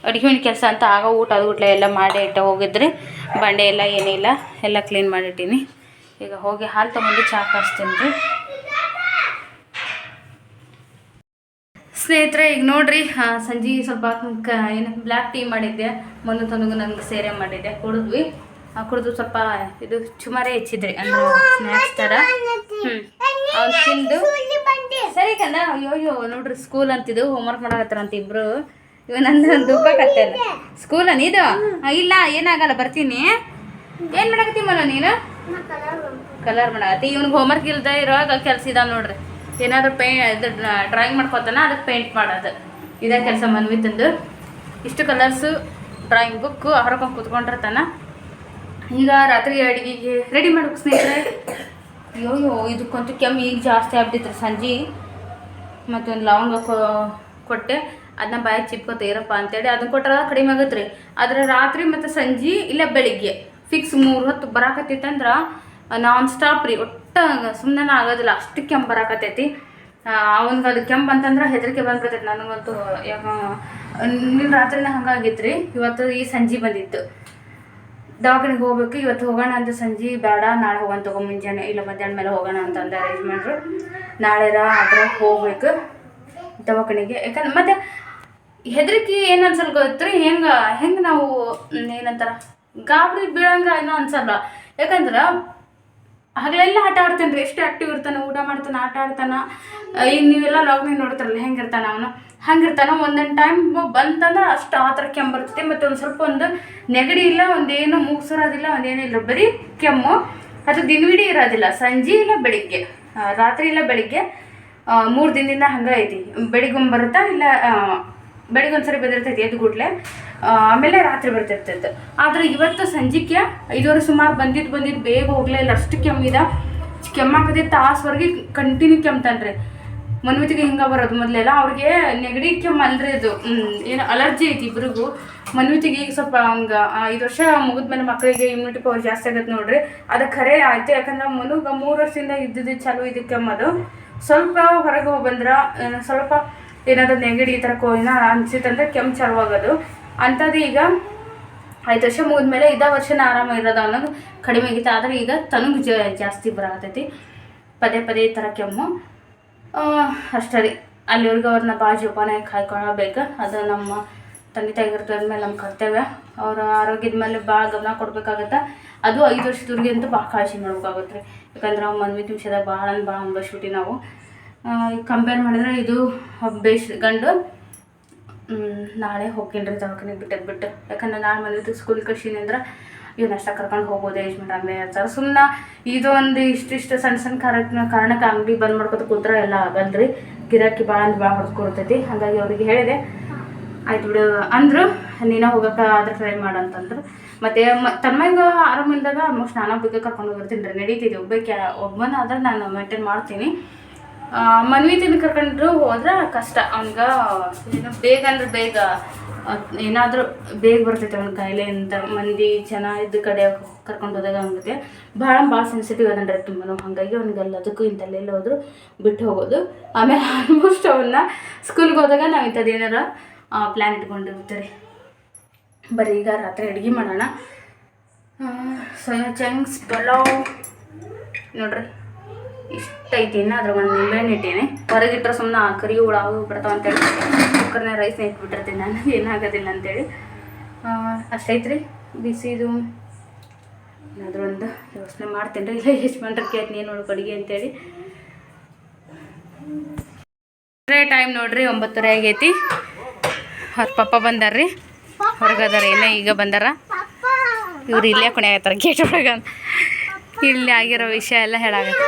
ಅಡುಗೆ ಮನೆ ಕೆಲಸ ಅಂತ ಆಗ ಊಟ ಅದು ಊಟ ಎಲ್ಲ ಮಾಡಿ ಇಟ್ಟು ಹೋಗಿದ್ರೆ ಬಂಡೆ ಎಲ್ಲ ಏನಿಲ್ಲ ಎಲ್ಲ ಕ್ಲೀನ್ ಮಾಡಿಟ್ಟೀನಿ. ಈಗ ಹೋಗಿ ಹಾಲು ತೊಗೊಂಡು ಚಹಾ ಕಾಯಿಸ್ತೀನಿ ರೀ ಸ್ನೇಹಿತರೆ, ಈಗ ನೋಡ್ರಿ ಸಂಜೆ ಸ್ವಲ್ಪ ಏನು ಬ್ಲ್ಯಾಕ್ ಟೀ ಮಾಡಿದ್ದೆ. ಮೊನ್ನೆ ತನಗೂ ನನಗೆ ಸೇರೆ ಮಾಡಿದ್ದೆ. ಕುಡಿದ್ವಿ. ಕುಡಿದು ಸ್ವಲ್ಪ ಇದು ಚುಮಾರೇ ಹೆಚ್ಚಿದ್ರಿ ಅಂದ್ರೆ ಸ್ನ್ಯಾಕ್ಸ್ ಥರ ಹ್ಞೂ ಅವ್ನು ತಿಂದು ಸರಿ ಕಂದ ಅಯ್ಯೋ ಅಯ್ಯೋ ನೋಡ್ರಿ ಸ್ಕೂಲ್ ಅಂತಿದ್ದು ಹೋಮ್ವರ್ಕ್ ಮಾಡಕತ್ತಾರಂತ ಇಬ್ರು. ಇವ ನಂದು ಕತ್ತೆ ಸ್ಕೂಲ್ ಇದು. ಇಲ್ಲ ಏನಾಗಲ್ಲ ಬರ್ತೀನಿ. ಏನು ಮಾಡಕತ್ತಿ ಮನೋ ನೀನು? ಕಲರ್ ಮಾಡಕತ್ತಿ. ಹೋಮ್ ಹೋಮ್ವರ್ಕ್ ಇಲ್ದ ಇರೋವಾಗ ಕೆಲಸ ಇದಾವೆ ನೋಡ್ರಿ. ಏನಾದ್ರು ಪೇ ಇದು ಡ್ರಾಯಿಂಗ್ ಮಾಡ್ಕೊತಾನ ಅದಕ್ಕೆ ಪೇಂಟ್ ಮಾಡೋದು. ಇದೇ ಕೆಲಸ ಮನ್ವಿತಂದು. ಇಷ್ಟು ಕಲರ್ಸು ಡ್ರಾಯಿಂಗ್ ಬುಕ್ಕು ಹೊರಕೊಂಡು ಕೂತ್ಕೊಂಡಿರ್ತಾನ. ಈಗ ರಾತ್ರಿ ಅಡುಗೆಗೆ ರೆಡಿ ಮಾಡ್ಬೇಕು ಸ್ನೇಹಿತರೆ. ಅಯ್ಯೋ ಅಯ್ಯೋ ಇದಕ್ಕಂತೂ ಕೆಮ್ಮು ಈಗ ಜಾಸ್ತಿ ಆಗ್ಬಿಟ್ಟಿತ್ತು ಸಂಜೆ. ಮತ್ತೊಂದು ಲವಂಗ ಕೊಟ್ಟೆ. ಅದನ್ನ ಬಾಯಿ ಚಿಪ್ಕೋತ ಇರಪ್ಪ ಅಂತೇಳಿ ಅದನ್ನ ಕೊಟ್ಟರೆ ಕಡಿಮೆ ಆಗತ್ತೆ ರೀ ಆದರೆ ರಾತ್ರಿ ಮತ್ತು ಸಂಜೆ ಇಲ್ಲ ಬೆಳಿಗ್ಗೆ. ಫಿಕ್ಸ್ ಮೂರು ಹೊತ್ತು ಬರಾಕತ್ತೈತಂದ್ರೆ ನಾನ್ ಸ್ಟಾಪ್ ರೀ. ಒಟ್ಟು ಸುಮ್ಮನೆ ಆಗೋದಿಲ್ಲ. ಅಷ್ಟು ಕೆಮ್ಮು ಬರಾಕತ್ತೈತಿ. ಅವನ್ಗೆ ಅದು ಕೆಂಪು ಅಂತಂದ್ರೆ ಹೆದರಿಕೆ ಬಂದ್ಬಿಡ್ತೈತಿ ನನಗಂತೂ. ಯಾಕ ನಿನ್ನ ರಾತ್ರಿನೇ ಹಂಗಾಗಿತ್ತು ರೀ ಇವತ್ತು ಈ ಸಂಜೆ ಬಂದಿತ್ತು. ದವಾಖಾನೆಗೆ ಹೋಗ್ಬೇಕು. ಇವತ್ತು ಹೋಗೋಣ ಅಂತ ಸಂಜೆ ಬೇಡ, ನಾಳೆ ಹೋಗೋಣ ತಗೋ ಮುಂಜಾನೆ. ಇಲ್ಲ ಮಧ್ಯಾಹ್ನ ಮೇಲೆ ಹೋಗೋಣ ಅಂತ ಅಂದ ಅರೇಂಜ್ ಮಾಡ್ರು ನಾಳೆ ಆದ್ರೆ ಹೋಗ್ಬೇಕು. ದವಾಖಾನೆಗೆ. ಯಾಕಂದ್ರೆ ಮತ್ತೆ ಹೆದರಿಕೆ ಏನು ಅನ್ಸಲ್ಲ ಗೊತ್ತ್ರಿ? ಹೆಂಗೆ ಹೆಂಗೆ ನಾವು ಏನಂತಾರ? ಗಾಬರಿ ಬೀಳಂಗ ಏನೋ ಅನ್ಸಲ್ಲ. ಯಾಕಂದ್ರೆ ಹಗಲೆಲ್ಲ ಆಟ ಆಡ್ತಾನೆ ರೀ ಎಷ್ಟು ಆಕ್ಟಿವ್ ಇರ್ತಾನೆ, ಊಟ ಮಾಡ್ತಾನೆ, ಆಟ ಆಡ್ತಾನೆ. ಈಗ ನೀವೆಲ್ಲ ಲಾಗ್ನಾಗ ನೋಡ್ತಾರಲ್ಲ ಇರ್ತಾನೆ ಅವನು? ಹಂಗಿರ್ತಾನ. ಒಂದೊಂದು ಟೈಮ್ ಬಂತಂದ್ರೆ ಅಷ್ಟು ಆ ಥರ ಕೆಮ್ಮು ಬರ್ತೈತಿ. ಮತ್ತು ಒಂದು ಸ್ವಲ್ಪ ಒಂದು ನೆಗಡಿ ಇಲ್ಲ, ಒಂದೇನು ಮೂಗ್ಸಿರೋದಿಲ್ಲ ಒಂದೇನಿಲ್ಲ ಬರೀ ಕೆಮ್ಮು. ಅದು ದಿನವಿಡೀ ಇರೋದಿಲ್ಲ. ಸಂಜೆ ಇಲ್ಲ, ಬೆಳಿಗ್ಗೆ. ರಾತ್ರಿ ಇಲ್ಲ, ಬೆಳಿಗ್ಗೆ. ಮೂರು ದಿನದಿಂದ ಹಂಗೆ ಐತಿ. ಬೆಳಿಗ್ಗೆ ಬರುತ್ತಾ ಇಲ್ಲ ಬೆಳಿಗ್ಗೆ ಒಂದ್ಸರಿ ಬಂದಿರ್ತೈತಿ ಎದ್ದು ಕೂಡ್ಲೆ. ಆಮೇಲೆ ರಾತ್ರಿ ಬರ್ತಿರ್ತೈತೆ. ಆದ್ರೆ ಇವತ್ತು ಸಂಜೆಗೆ ಐದುವರೆ ಸುಮಾರು ಬಂದಿದ್ದು ಬಂದಿದ್ದು ಬೇಗ ಹೋಗ್ಲೇ ಇಲ್ಲ. ಅಷ್ಟು ಕೆಮ್ಮಿದ ಕೆಮ್ಮಾಕದೆ ತಾಸವರೆಗೆ ಕಂಟಿನ್ಯೂ ಕೆಮ್ತಾನ್ರಿ ಮನ್ವಿತಿಗೆ ಹಿಂಗೆ ಬರೋದು ಮೊದಲೆಲ್ಲ ಅವ್ರಿಗೆ ನೆಗಡಿ ಕೆಮ್ಮು ಅಲ್ರಿ ಅದು. ಏನು ಅಲರ್ಜಿ ಐತಿ ಇಬ್ರಿಗೂ. ಮನ್ವಿತಿಗೆ ಈಗ ಸ್ವಲ್ಪ ಹಂಗೆ ಐದು ವರ್ಷ ಮುಗಿದ್ಮೇಲೆ ಮಕ್ಕಳಿಗೆ ಇಮ್ಯುನಿಟಿ ಪವರ್ ಜಾಸ್ತಿ ಆಗತ್ತೆ ನೋಡ್ರಿ. ಅದು ಖರೆ ಆಯ್ತು, ಯಾಕಂದ್ರೆ ಮನುಗ ಮೂರು ವರ್ಷದಿಂದ ಇದ್ದಿದ್ದು ಚಾಲು ಇದು ಕೆಮ್ಮದು ಸ್ವಲ್ಪ ಹೊರಗೆ ಬಂದ್ರೆ ಸ್ವಲ್ಪ ಏನಾದ್ರು ನೆಗಡಿ ಈ ಥರ ಕೋಯಿನ ಅನಿಸಿತ್ತಂದ್ರೆ ಕೆಮ್ಮು ಚಾಲು ಆಗೋದು ಅಂಥದ್ದು ಈಗ ಐದು ವರ್ಷ ಮುಗಿದ್ಮೇಲೆ ಇದ ವರ್ಷನ ಆರಾಮ ಇರೋದು ಅನ್ನೋದು ಕಡಿಮೆ ಆಗಿತ್ತು. ಆದರೆ ಈಗ ತನಗೆ ಜಾಸ್ತಿ ಬರಾಕತ್ತೈತಿ. ಪದೇ ಪದೇ ಈ ಥರ ಕೆಮ್ಮು. ಅಷ್ಟೇ ರೀ. ಅಲ್ಲಿವರೆಗೂ ಅವ್ರನ್ನ ಭಾಳ ಜೋಪಾನ ಕಾಯ್ಕೊಳ್ಬೇಕು ಅದು ನಮ್ಮ ತಂದೆ ತಾಯಿಗಿರ್ತದ ಮೇಲೆ ನಮ್ಮ ಕರ್ತವ್ಯ. ಅವರ ಆರೋಗ್ಯದ ಮೇಲೆ ಭಾಳ ಗಮನ ಕೊಡಬೇಕಾಗತ್ತೆ. ಅದು ಐದು ವರ್ಷದವ್ರಿಗೆ ಅಂತೂ ಭಾಳ ಕಾಳಜಿ ಮಾಡ್ಬೇಕಾಗತ್ತೆ ರೀ. ಯಾಕಂದ್ರೆ ನಾವು ಮನ್ವಿ ನಿಮಿಷದಾಗ ಭಾಳ ಅಂದ್ರೆ ಭಾಳ ಅನ್ಭವಿಸ್ಬಿಟ್ಟು ನಾವು. ಕಂಪೇರ್ ಮಾಡಿದ್ರೆ ಇದು ಗಂಡು ನಾಳೆ ಹೋಗ್ತೀನಿ ರೀ ದವಾಖಾನೆಗೆ ಬಿಟ್ಟದ್ದು ಬಿಟ್ಟು. ಯಾಕಂದ್ರೆ ನಾಳೆ ಮನೇಲಿ ಸ್ಕೂಲ್ ಕಳ್ಸೀನಿ ಅಂದ್ರೆ ಇವ್ನ ಅಷ್ಟ ಕರ್ಕೊಂಡು ಹೋಗ್ಬೋದು ಯಜಮಾನ್ ಹಂಗೆ ಹಚ್ಚಾರ ಸುಮ್ಮನೆ ಇದು ಒಂದು ಇಷ್ಟಿಷ್ಟು ಸಣ್ಣ ಸಣ್ಣ ಕಾರಣ ಕಾರಣಕ್ಕೆ ಅಂಗಡಿ ಬಂದ್ ಮಾಡ್ಕೊತ ಕೂತ್ರೆ ಎಲ್ಲ ಆಗಲ್ರಿ. ಗಿರಾಕಿ ಭಾಳ ಅಂದ್ರೆ ಭಾಳ ಹೊಡ್ಕೊಡ್ತೈತಿ. ಹಾಗಾಗಿ ಅವ್ರಿಗೆ ಹೇಳಿದೆ. ಆಯ್ತು ಬಿಡು. ಅಂದ್ರು, ನೀನ ಹೋಗಕ್ಕೆ ಆದ್ರೆ ಟ್ರೈ ಮಾಡಂತಂದ್ರು. ಮತ್ತೆ ಮ ತನ್ಮಯ್ಗ ಆರಾಮಿಲ್ದಾಗ ಆಲ್ಮೋಸ್ಟ್ ನಾನು ಬಗ್ಗೆ ಕರ್ಕೊಂಡು ಹೋಗಿರ್ತೀನಿ ರೀ. ನಡೀತಿದ್ದೆ ಒಬ್ಬಕ್ಕೆ ಒಬ್ಬನ ಆದ್ರೆ ನಾನು ಮೇಂಟೈನ್ ಮಾಡ್ತೀನಿ. ಮನ್ವಿತಿನ ಕರ್ಕೊಂಡ್ರು ಹೋದ್ರೆ ಕಷ್ಟ. ಅವ್ನ್ಗೆ ಏನು ಬೇಗ ಅಂದ್ರೆ ಬೇಗ ಏನಾದರೂ ಬೇಗ ಬರ್ತೈತೆ ಅವ್ನ ಕಾಯಿಲೆ ಅಂತ. ಮಂದಿ ಜನ ಇದ್ದ ಕಡೆ ಕರ್ಕೊಂಡು ಹೋದಾಗ ಹಂಗತೆ ಭಾಳ ಭಾಳ ಸೆನ್ಸಿಟಿವ್ ಅದನ್ರಿ ತುಂಬಾ ಹಾಗಾಗಿ ಅವ್ನಿಗೆ ಎಲ್ಲದಕ್ಕೂ ಇಂಥಲ್ಲೆಲ್ಲ ಹೋದ್ರು ಬಿಟ್ಟು ಹೋಗೋದು. ಆಮೇಲೆ ಆಲ್ಮೋಸ್ಟ್ ಅವನ್ನ ಸ್ಕೂಲ್ಗೆ ಹೋದಾಗ ನಾವು ಇಂಥದ್ದು ಏನಾರ ಪ್ಲ್ಯಾನ್ ಇಟ್ಕೊಂಡಿರ್ತೀರಿ ಬರೀ ಈಗ ರಾತ್ರಿ ಅಡುಗೆ ಮಾಡೋಣ. Soya chunks pulao. ನೋಡ್ರಿ. ಇಷ್ಟ ಐತಿ ಅದ್ರ ಒಂದು ನಿಂಬೆಹಣ್ಣು ಇಟ್ಟೇನೆ. ಹೊರಗಿಟ್ರೆ ಸುಮ್ಮನೆ ಆ ಕರಿ ಹುಳ ಅವು ಬಿಡ್ತಾವ ಅಂತೇಳಿ. ಕುಕ್ಕರ್ನ ರೈಸ್ನ ಇಟ್ಬಿಟ್ಟಿರ್ತೀನಿ ನಾನು. [laughs] ಏನಾಗೋದಿಲ್ಲ ಅಂತೇಳಿ. ಅಷ್ಟೈತ್ರಿ. ಬಿಸಿದು ಏನಾದರೂ ಒಂದು ಯೋಚನೆ ಮಾಡ್ತೀನಿ ರೀ. ಇಲ್ಲ ಎಷ್ಟು ಮಂಟ್ರೆ ಕೇಳ್ತೀನಿ ಏನು ನೋಡು ಅಡುಗೆ ಅಂತೇಳಿ. ಟೈಮ್ ನೋಡ್ರಿ, ಒಂಬತ್ತುವರೆ ಆಗೈತಿ. ಅವ್ರ ಪಪ್ಪ ಬಂದಾರ್ರಿ. ಹೊರಗದಾರ ಏನೇ ಈಗ ಬಂದಾರ. ಇವ್ರು ಇಲ್ಲೇ ಕೊನೆ ಆಗತ್ತಾರ ಗೇಟ್ ಒಳಗ. ಇಲ್ಲಿ ಆಗಿರೋ ವಿಷಯ ಎಲ್ಲ ಹೇಳಾಗತ್ತ.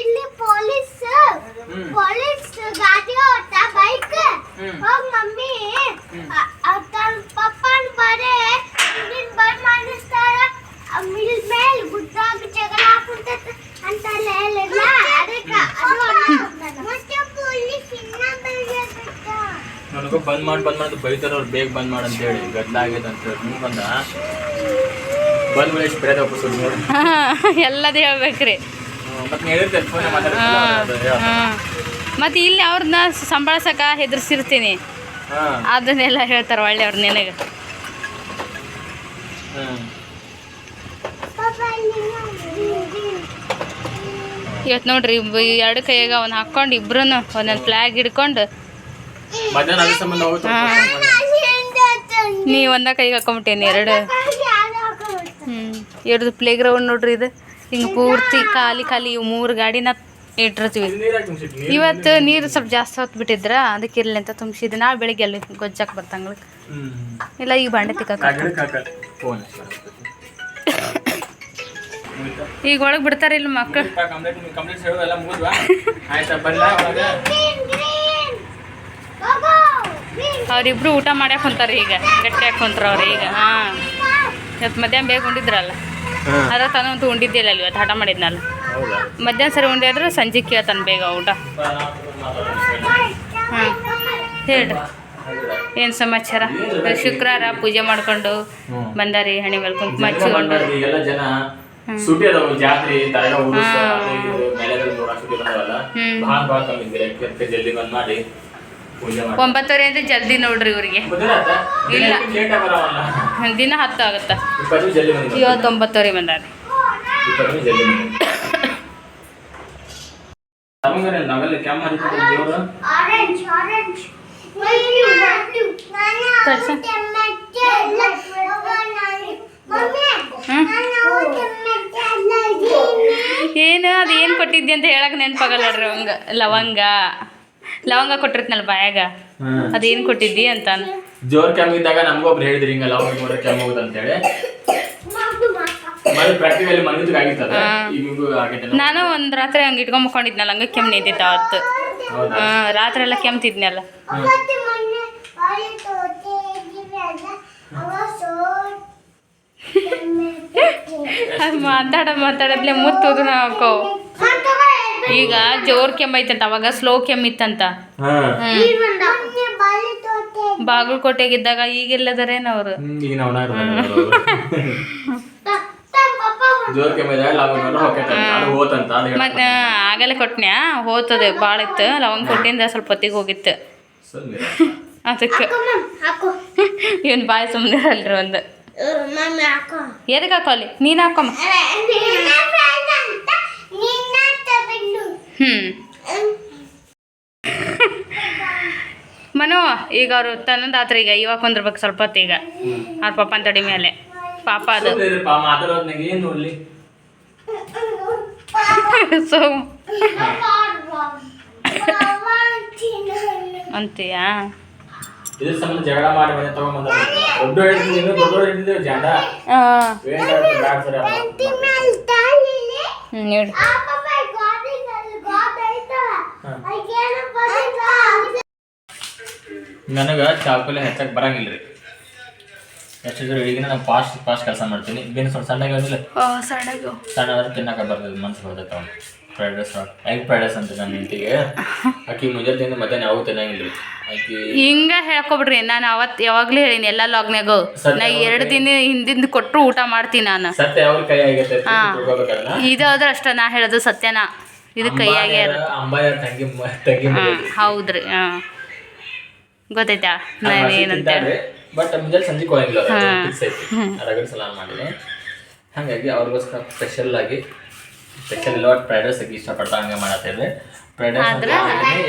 ಇಲ್ಲಿ ಪೊಲೀಸ್ ಪೊಲೀಸ್ ಗಾಡಿ ಬೈಕ್ ಹೋಗ್ ಮಮ್ಮಿ. ತನ್ನ ಪಪ್ಪನ್ ಬರೆ ಇಂಜಿನ್ ಬಂದ್ ಮಾಡಿಸ್ತಾರ. ಮಿಲ್ ಮೇಲೆ ಗುಡ್ಡಾಗ ಜಗಳ ಹಾಕ್ಬಿಡ್ತೈತೆ ಅಂತೆಲ್ಲ ಹೇಳಿಲ್ಲ ಅದಕ್ಕೆ ಅದು ಮತ್ತೆ ಪೊಲೀಸ್ ಇನ್ನ ಬೆಳೆಯಬೇಕ ನನಗೂ ಬಂದ್ ಮಾಡಿ ಬಂದ್ ಮಾಡಿ ಬೈತಾರ ಅವ್ರು ಬೇಗ ಬಂದ್ ಮಾಡಿ ಅಂತ ಹೇಳಿ. ಆಗೈತೆ ಅಂತ ಹೇಳಿ. ನೀವು ಬಂದ ಬಂದ್ [laughs] ಎಲ್ಲದು ಹೇಳ್ಬೇಕ್ರಿ. ಮತ್ತೆ ಇಲ್ಲಿ ಅವ್ರನ್ನ ಸಂಭಾಳ್ಸಕ ಹೆದರ್ಸಿರ್ತೀನಿ. ಅದನ್ನೆಲ್ಲ ಹೇಳ್ತಾರ ಒಳ್ಳೆ ಅವ್ರ ನಿನಗೆ ಇವತ್ತು ನೋಡ್ರಿ ಎರಡು ಕೈಯಾಗ ಅವ್ನು ಹಾಕೊಂಡು ಇಬ್ರು ಒಂದೊಂದು ಫ್ಲಾಗ್ ಹಿಡ್ಕೊಂಡು ನೀ ಒಂದ ಕೈಗೆ ಹಾಕೊಂಬಿಟ್ಟೇನಿ ಎರಡು. ಇವ್ರದ್ದು ಪ್ಲೇ ಗ್ರೌಂಡ್ ನೋಡ್ರಿ ಇದು ಹಿಂಗೆ ಪೂರ್ತಿ ಖಾಲಿ ಖಾಲಿ ಇವು ಮೂರು ಗಾಡಿನ ಇಟ್ಟಿರ್ತೀವಿ ಇವತ್ತು ನೀರು ಸ್ವಲ್ಪ ಜಾಸ್ತಿ ಹೊತ್ತು ಬಿಟ್ಟಿದ್ರ ಅದಕ್ಕೆ ಇರ್ಲಿ ಅಂತ ತುಂಬಿಸಿದ್ದೆ ನಾಳೆ ಬೆಳಿಗ್ಗೆ ಅಲ್ಲಿ ಗೊಜ್ಜಾಕ್ ಬರ್ತಂಗ್ಳಕ್ಕೆ ಇಲ್ಲ ಈಗ ಬಾಂಡೆ ತಿಕ್ಕ ಈಗ ಒಳಗೆ ಬಿಡ್ತಾರೆ ಇಲ್ಲ ಮಕ್ಕಳು ಅವರಿಬ್ರು ಊಟ ಮಾಡ್ಯಾಕ ಕುಂತಾರ ಈಗ ಗಟ್ಟಿಯಾಗಿ ಕುಂತಾರ ಅವ್ರು ಈಗ ಹಾಂ. ಇವತ್ತು ಮಧ್ಯಾಹ್ನ ಬೇಗ ಉಂಡಿದ್ರಲ್ಲ ಅದ್ರ ತಾನಂತೂ ಉಂಡಿದ್ದಿಲ್ಲ ಅಲ್ಲಿ ಇವತ್ತು ಹಠ ಮಾಡಿದ್ನಲ್ಲ. ಮಧ್ಯಾಹ್ನ ಸರಿ ಉಂಡಿದ್ರೆ ಸಂಜೆ ಕೇಳ್ತಾನೆ ಬೇಗ ಊಟ. ಹಾಂ. ಹೇಳ್ರಿ. ಏನು ಸಮಾಚಾರ? ಶುಕ್ರವಾರ ಪೂಜೆ ಮಾಡ್ಕೊಂಡು. ಬಂದಾರಿ ಹಣಿ ಮೇಲೆ ಕುಂಕುಮ ಜನ ಸುಟಿ ಅದಾವ ಜಾತ್ರೆ ತರಗ ಉರುಸ ಹಾ. ಅದು ಇದು ಮೇಲೆಗಳು ನೋಡಕ್ ಸುಟಿ ಬಂದವಲ್ಲ. ಭಾಳ ಭಾಳ ಕಮ್ಮಿ ಜಲ್ದಿ ಬಂದ್ ಮಾಡಿ. ಒಂಬತ್ತುವರೆ ಅಂದ್ರೆ ಜಲ್ದಿ ನೋಡ್ರಿ ಇವ್ರಿಗೆ. ಇಲ್ಲ. ದಿನ ಹತ್ತು ಆಗುತ್ತ? ಇವತ್ತು ಒಂಬತ್ತುವರೆ ಬಂದಾರ. ಏನು ಅದು ಏನು ಕೊಟ್ಟಿದ್ದೆ ಅಂತ ಹೇಳಕ್ ನೆನಪಾಗಲ್ಲ ಲವಂಗ ಲವಂಗ. ಲವಂಗ ಕೊಟ್ಟಿರ್ತೀನಲ್ಲ ಬಾಯಾಗ? ಅದೇನು ಕೊಟ್ಟಿದ್ದಿ ಅಂತ? ಜೋರ್ ಕೆಮ್ಮ ಇದ್ದಾಗ ನಮ್ಗೊಬ್ರು ಹೇಳಿದ್ರಿ ಹಿಂಗ ಲವಂಗ ನೋಡ್ರೆ ಕೆಮ್ಮ ಹೋಗುದು ಅಂತ ಹೇಳಿ ನಾನು ಒಂದು ರಾತ್ರಿ ಹಂಗ ಇಟ್ಕೊಂಡ್ ಮುಕೊಂಡಿದ್ನಲ್ಲ ಹಂಗೆ ಕೆಮ್ಮು ನಿಂತಿದ್ದ ಅವತ್ತು. ರಾತ್ರಿ ಎಲ್ಲ ಕೆಮ್ತಿದ್ನಲ್ಲ ಅವತ್ತು ಮೊನ್ನೆ ಅಲ್ಲಿ ತೋತೆ ಇದ್ದಿರಲ್ಲ ಅವ ಸೋ ಅದು ಮಾತಾಡ ಮಾತಾಡದ್ಲೆ ಮುತ್ತುದು ನಾವು ಈಗ ಜೋರ್ ಕೆಮ್ಮೈತಂತ ಅವಾಗ ಸ್ಲೋ ಕೆಮ್ಮಿತ್ತಂತ. ಬಾಗಲಕೋಟೆಗಿದ್ದಾಗ ಈಗೆಲ್ಲದರೇನು ಅವರು? ಮತ್ತೆ ಆಗಲೇ ಕೊಟ್ನ್ಯಾ? ಹೋತದೆ ಭಾಳ ಇತ್ತು. ಲವಂಗ ಕೊಟ್ಟಿಂದ ಸ್ವಲ್ಪ ಹೊತ್ತಿಗೆ ಹೋಗಿತ್ತು. ಅದಕ್ಕೆ. ಹಾಕೋ. ಇವನ್ ಬಾಯ್ ಸುಮ್ಮನೆ ಅಲ್ರಿ ಒಂದು. ಎದಕ್ಕೆ ಹಾಕೋಲಿ ನೀನು ಹಾಕೊಮ್ಮ ನಿನ್ನ ಅಂತ ನಿನ್ನ ತಬಿಡು ಹ್ಞೂ ಮನು ಈಗ ಅವರು ತನ್ನದಾತ್ರ ಈಗ ಇವಾಗ ಕುಂದಿರ್ಬೇಕು ಸ್ವಲ್ಪ ಹೊತ್ತು ಈಗ ಅವ್ರ ಪಾಪನ ತಡಿ ಮೇಲೆ ಪಾಪ ಅದು ಸೊ ಅಂತೀಯಾ ಇದ್ರ ಸಂಬಂಧ ಜಗಳ ಮಾಡಿ ಮನೆ ತಗೊಂಡ್ ಬಂದ. ದೊಡ್ಡ ದೊಡ್ಡ ಜಾಂಡ. ನೋಡಿ ನನಗ ಚಾಕುಲಿ ಹೆಚ್ಚಕ್ ಬರಂಗಿಲ್ಲ ರೀ. ಎಷ್ಟಿದ್ರು ಈಗಿನ ನಾನು ಫಾಸ್ಟ್ ಫಾಸ್ಟ್ ಕೆಲಸ ಮಾಡ್ತೀನಿ. ಬೇರೆ ಸ್ವಲ್ಪ ಸಣ್ಣಗೆ ಸಣ್ಣ ಆದ್ರೆ ತಿನ್ನಕ ಬರ್ತದೆ ಮನ್ಸು ಬರ್ತೈತೆ ಅವ್ನು fried rice egg fried rice ಅಂತ ನನ್ನ ಹೆಂಡತಿಗೆ ಆಕಿ ಮುಂಜಾನೆ ತಿಂದು ಮಧ್ಯಾಹ್ನ ಯಾವಾಗ ತಿನ್ನಂಗಿಲ್ಲ. ರೀ ಆಕಿ ಹಿಂಗ ಹೇಳ್ಕೊಬಿಡ್ರಿ ನಾನು ಅವತ್ತು ಯಾವಾಗಲೂ ಹೇಳೀನಿ ಎಲ್ಲ ಲಾಗ್ನಾಗ ನಾ ಎರಡು ದಿನ ಹಿಂದಿಂದ ಕೊಟ್ಟರು ಊಟ ಮಾಡ್ತೀನಿ ನಾನು. ಸತ್ಯ ಯಾವಾಗ ಕೈ ಆಗೈತೆ ಹಾ. ತಿಳ್ಕೊಬೇಕಲ್ಲ ಇದು ಆದ್ರೆ ಅಷ್ಟ ನಾ ಹೇಳೋದು ಸತ್ಯನ. ಇದು ಕೈಯಾಗೆ ಅಂಬಾಯ ತಂಗಿ ತಂಗಿ ಹಾಂ ಹೌದ್ರಿ ಹಾಂ. ಗೊತ್ತೈತಾ? ನಾನು ಏನಂತ ಹೇಳಿ. ಬಟ್ ಮುಂಜಾನೆ ಸಂಜೆ ರಗಡ್ ಹಾಗಾಗಿ ಅವ್ರಿಗೋಸ್ಕರ ಸ್ಪೆಷಲ್ ಆಗಿ ಸ್ಪೆಷಲ್ ಇಲ್ಲ ಒಟ್ಟು ಫ್ರೈಡ್ ರೈಸ್ ಇಷ್ಟಪಡ್ತಾ ಹಂಗೆ ಮಾಡತ್ತಿದ್ದೆ ಫ್ರೈಡ್ ರೈಸ್ ಅಂತ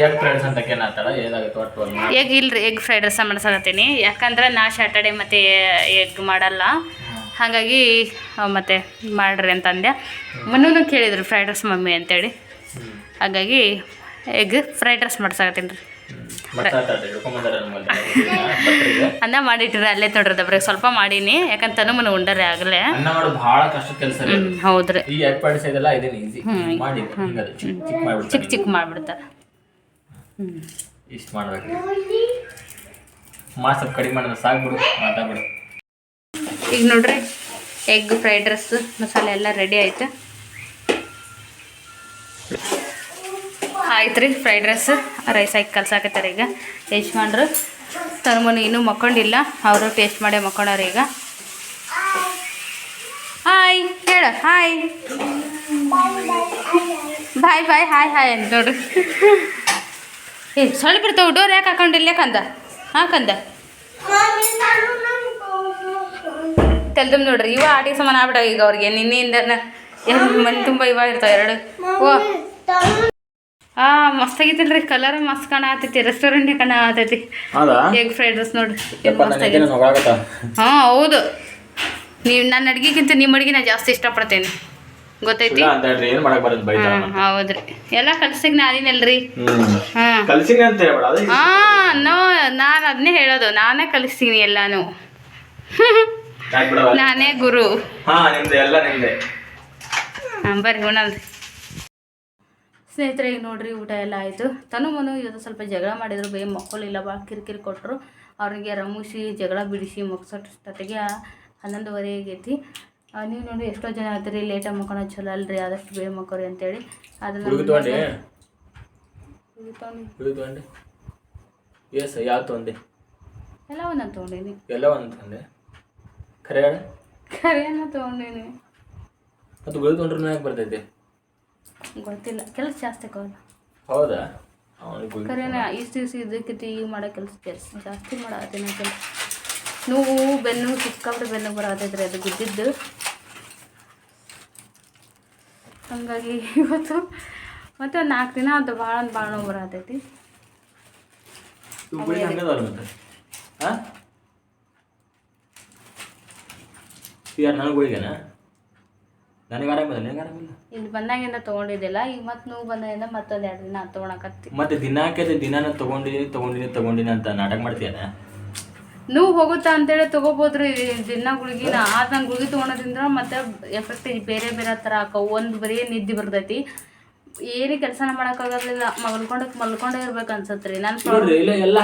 ಎಗ್ ಫ್ರೈಡ್ ರೈಸ್ ಅಂತ ಏನಾಗ್ತಾರ ಏನಾಗುತ್ತೆ ಒಟ್ಟು ಒಂದು ಮಾಡಿ ಎಗ್ ಇಲ್ರಿ ಎಗ್ ಫ್ರೈಡ್ ರೈಸ್ ಮಾಡ್ಸಕತ್ತೀನಿ. ಯಾಕಂದ್ರೆ ನಾ ಸ್ಯಾಟರ್ಡೆ ಮತ್ತೆ ಎಗ್ ಮಾಡಲ್ಲ. ಹಾಗಾಗಿ ಆ, ಮತ್ತೆ ಮಾಡ್ರಿ ಅಂತ ಅಂದೆ ಮನೂ ಕೇಳಿದ್ರು ಫ್ರೈಡ್ ರೈಸ್ ಮಮ್ಮಿ ಅಂತೇಳಿ. ಹಾಗಾಗಿ ಎಗ್ ಫ್ರೈಡ್ ರೈಸ್ ಮಾಡ್ಸಕತ್ತೀನಿ ರೀ. [laughs] ಅನ್ನ ಮಾಡಿಟ್ಟಿರ ಅಲ್ಲೇ ತೊಡ್ರದ ದಬ್ರಿಗೆ ಸ್ವಲ್ಪ ಮಾಡೀನಿ ಯಾಕಂತ ತನು ಮನೆ ಉಂಡರೆ ಆಗಲೇ. ಅನ್ನ ಮಾಡೋದು ಬಹಳ ಕಷ್ಟ ಕೆಲಸ ಹೌದ್ರಿ. ಈ ಎಗ್ ರೈಸ್ ಇದೆಲ್ಲ ಇದೇನು ಈಸಿ ಮಾಡಿ ಚಿಕ್ಕ ಚಿಕ್ಕ ಮಾಡ್ಬಿಡ್ತಾರೆ. ಇಷ್ಟು ಮಾಡ್ಬೇಕು ಮಾ ಸ್ವಲ್ಪ ಕಡಿಮೆ ಮಾಡಿದ್ರೆ ಸಾಕು ಬಿಡು ಮಾತಾಡ್ಬಿಡು. ಈಗ ನೋಡ್ರಿ ಎಗ್ ಫ್ರೈಡ್ ರೈಸ್ ಮಸಾಲೆ ಎಲ್ಲ ರೆಡಿ ಆಯ್ತು. ಆಯ್ತು ರೀ ಫ್ರೈಡ್ ರೈಸ್ ರೈಸ್ ಹಾಕಿ ಕಲ್ಸಾಕತ್ತಾರೆ ಈಗ. ಯಜಮಾನ್ರು ತರ್ಮನ ಇನ್ನೂ ಮಕ್ಕೊಂಡಿಲ್ಲ, ಅವರು ಟೇಸ್ಟ್ ಮಾಡೇ ಮಕ್ಕೊಂಡವ್ರು ಈಗ. ಹಾಯ್ ಹೇಳ hi bye bye hi hi ಅಂತ ನೋಡ್ರಿ ಏ, ಸೊಳ್ಳೆ ಬಿಡ್ತಾವೆ, ಡೋರ್ ಯಾಕೆ ಹಾಕೊಂಡಿಲ್ಲ ಯಾಕಂದ ಹಾಕಂದ ತೆಲ್ದು ನೋಡ್ರಿ, ಇವ ಆಟಿಗೆ ಸಮಾನ ಆಗ್ಬಿಟ್ಟ ಈಗ ಅವ್ರಿಗೆ. ನಿನ್ನೆಯಿಂದ ಮನೆ ತುಂಬ ಇವ ಇರ್ತಾವ, ಎರಡು. ಓ. ಆ ಮಸ್ತ್ ರೀ ಕಲರ್ ಮಸ್ತ್ ಕಾಣತೈತಿ ರೆಸ್ಟೋರೆಂಟ್ ಕಾಣ ಆತೈತಿ ಎಗ್ ಫ್ರೈಡ್ ರೈಸ್ ನೋಡ್ರಿ ಹಾ ಹೌದು. ನೀವು ನನ್ನ ಅಡ್ಗಿಗಿಂತ ನಿಮ್ಮ ಅಡ್ಗೆ ನಾ ಜಾಸ್ತಿ ಇಷ್ಟಪಡ್ತೇನೆ. ಗೊತ್ತೈತಿ? ಹೌದ್ರಿ. ಎಲ್ಲ ಕಲ್ಸಿಗ್ ನಾದಿನಲ್ರಿ ಹಾ. ಹಾಂ ನೋ ನಾನು ಅದನ್ನೇ ಹೇಳೋದು. ನಾನೇ ಕಲಿಸ್ತೀನಿ ಎಲ್ಲಾನು. ನಾನೇ ಗುರು. ಹಾ ನಿಮ್ದು ಎಲ್ಲ ನಿಮ್ದೆ. ಹಾಂ ಬರ್ರಿ ಉಣಲ್ರಿ. ಸ್ನೇಹಿತರೆ ಈಗ ನೋಡ್ರಿ ಊಟ ಎಲ್ಲ ಆಯಿತು. ತನು ಮನು ಇವತ್ತು ಸ್ವಲ್ಪ ಜಗಳ ಮಾಡಿದ್ರು. ಬೇ ಮಕ್ಕಳಿಲ್ಲ ಭಾಳ ಕಿರಿಕಿರಿ ಕೊಟ್ಟರು ಅವ್ರಿಗೆ ರಮುಷಿ ಜಗಳ ಬಿಡಿಸಿ ಮುಗಿಸೋಷ್ಟೊತ್ತಿಗೆ ಹನ್ನೊಂದುವರೆ ಆಗೈತಿ. ನೀವು ನೋಡಿ ಎಷ್ಟೋ ಜನ ಆಗ್ತೀರಿ ಲೇಟಾಗಿ ಮಕ್ಕಳ ಚಲೋ ಅಲ್ರಿ ಆದಷ್ಟು ಬೇ ಮಕ್ಕೋರಿ ಅಂತೇಳಿ. ಅದನ್ನ ಎಸ್ ಯಾವ ತೊಂದೆ ಎಲ್ಲ ಒಂದೊಂದು ತೊಗೊಂಡೀನಿ. ಎಲ್ಲ ಖರೆ ತೊಗೊಂಡೀನಿ. ಗುಳಿ ತೊಗೊಂಡ್ರು ಯಾಕೆ ಬರ್ತೈತಿ? ಗೊತ್ತಿಲ್ಲ. ಕೆಲಸ ಜಾಸ್ತಿ ಆಗೋಲ್ಲ ಹೌದಾ? ಖರೇನ ಇಷ್ಟು ದಿವಸ ಇದಕ್ಕೆ ಈಗ ಮಾಡೋ ಕೆಲಸ ಕೆಲಸ ಜಾಸ್ತಿ ಮಾಡತ್ತೀನಿ ಕೆಲಸ ನೋವು ಬೆನ್ನು ಸಿಕ್ಕಾಬಿಟ್ಟು ಬೆನ್ನು ಬರತೈತ್ರಿ ಅದು ಗುದ್ದಿದ್ದು ಹಂಗಾಗಿ ಇವತ್ತು ಮತ್ತೆ ನಾಲ್ಕು ದಿನ ಅದು ಭಾಳ ಅಂದ್ರೆ ಭಾಳ ನೋವು ಬರತೈತಿ ಯಾರು ನನಗೆ ಗುಳಿಗೆನಾ? ನನಗೆ ಆರಾಮಿಲ್ಲ ನಿನಗೆ ಆರಾಮಿಲ್ಲ ಇಲ್ಲಿ ಬಂದಾಗಿಂದ ತೊಗೊಂಡಿದ್ದಿಲ್ಲ ಈಗ ಮತ್ತೆ ನೋವು ಬಂದಾಗಿಂದ ಮತ್ತೊಂದು ಎರಡು ದಿನ ತೊಗೊಳಕತ್ತಿ. ಮತ್ತೆ ದಿನಾಕ್ಕೆ ದಿನಾನ ತಗೊಂಡಿನಿ ತಗೊಂಡಿನಿ ತಗೊಂಡಿನಿ ಅಂತ ನಾಟಕ ಮಾಡ್ತೀಯನ? ನೋವು ಹೋಗುತ್ತಾ ಅಂತೇಳಿ ತೊಗೋಬೋದ್ರಿ ದಿನ ಗುಳಿಗಿನ. ಆದ ನಂಗೆ ಗುಳಿಗೆ ತೊಗೊಳೋದ್ರಿಂದ ಮತ್ತೆ ಎಫೆಕ್ಟ್ ಬೇರೆ ಬೇರೆ ಥರ ಆಕವು ಒಂದು ಬರೀ ನಿದ್ದೆ ಬರ್ತೈತಿ. ಏನೇ ಕೆಲಸನ ಮಾಡೋಕ್ಕಾಗಲಿಲ್ಲ ಮಲ್ಕೊಂಡಕ್ಕೆ ಮಲ್ಕೊಂಡೇ ಇರ್ಬೇಕು ಅನ್ಸತ್ರಿ. ನಾನು ನೋಡ್ರಿ ಇಲ್ಲ ಎಲ್ಲ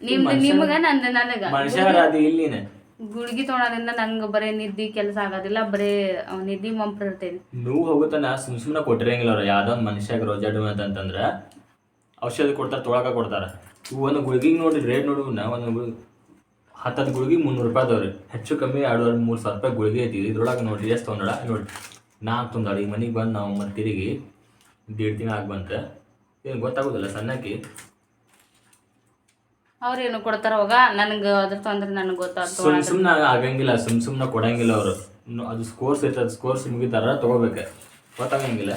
ನಿಮ್ದು ನಿಮ್ಗೆ ನಂದು ನನಗೆ. ಇಲ್ಲಿನ. ಗುಳಿಗೆ ತೊಗೊಳೋದ್ರಿಂದ ನಂಗೆ ಬರೀ ನಿದ್ದೆ ಕೆಲಸ ಆಗೋದಿಲ್ಲ, ಬರೀ ನಿದ್ದಿ ನಿದ್ದೆ ಮಂಪ್ರ ಇರ್ತೈತಿ ನೋವು ಹೋಗುತ್ತಾನ ಸುಮ್ ಸುಮ್ಮನೆ ಕೊಟ್ಟಿರಂಗಿಲ್ಲ ಅವ್ರು. ಯಾವ್ದೋ ಒಂದು ಮನುಷ್ಯಾಗ ರೋಜಾಡು ಅಂತಂದ್ರೆ ಔಷಧಿ ಕೊಡ್ತಾರೆ, ತೊಳಕ ಕೊಡ್ತಾರೆ. ಇವು ಒಂದು ಗುಳಿಗಿಗೆ ನೋಡಿ ರೇಟ್ ನೋಡಿ, ನಾ ಒಂದು ಹತ್ತತ್ತು ಗುಳಿಗೆ ಮುನ್ನೂರು ರೂಪಾಯಿ ಅದಾವ್ರಿ. ಹೆಚ್ಚು ಕಮ್ಮಿ ಎರಡು ಮೂರು ಸಾವಿರ ರೂಪಾಯಿ ಗುಳಿಗೆ ಐತಿ. ಇದ್ರೊಳಗೆ ನೋಡ್ರಿ, ಎಷ್ಟು ತೊಗೊಂಡಳ ನೋಡಿ ನಾಲ್ಕು ತೊಂದಾಳ ಈಗ ಮನೆಗೆ ಬಂದು ನಾವು ಮತ್ತೆ ತಿರುಗಿ, ದೇಡ್ ದಿನ ಆಗಿ ಬಂತ ಏನು ಗೊತ್ತಾಗೋದಿಲ್ಲ ಸಣ್ಣಕ್ಕೆ ಅವ್ರೇನು ಕೊಡ್ತಾರ ಅವಾಗ? ನನಗೆ ಅದ್ರ ತೊಂದ್ರೆ ನನಗೆ ಗೊತ್ತಾಗ್ತು ಸುಮ್ ಸುಮ್ಮನೆ ಆಗಂಗಿಲ್ಲ ಸುಮ್ ಸುಮ್ಮನೆ ಕೊಡಂಗಿಲ್ಲ ಅವರು. ಅದು ಸ್ಕೋರ್ಸ್ ಇರ್ತದೆ ಸ್ಕೋರ್ಸ್ ಮುಗಿತಾರ ತಗೋಬೇಕು. ಗೊತ್ತಾಗಂಗಿಲ್ಲ.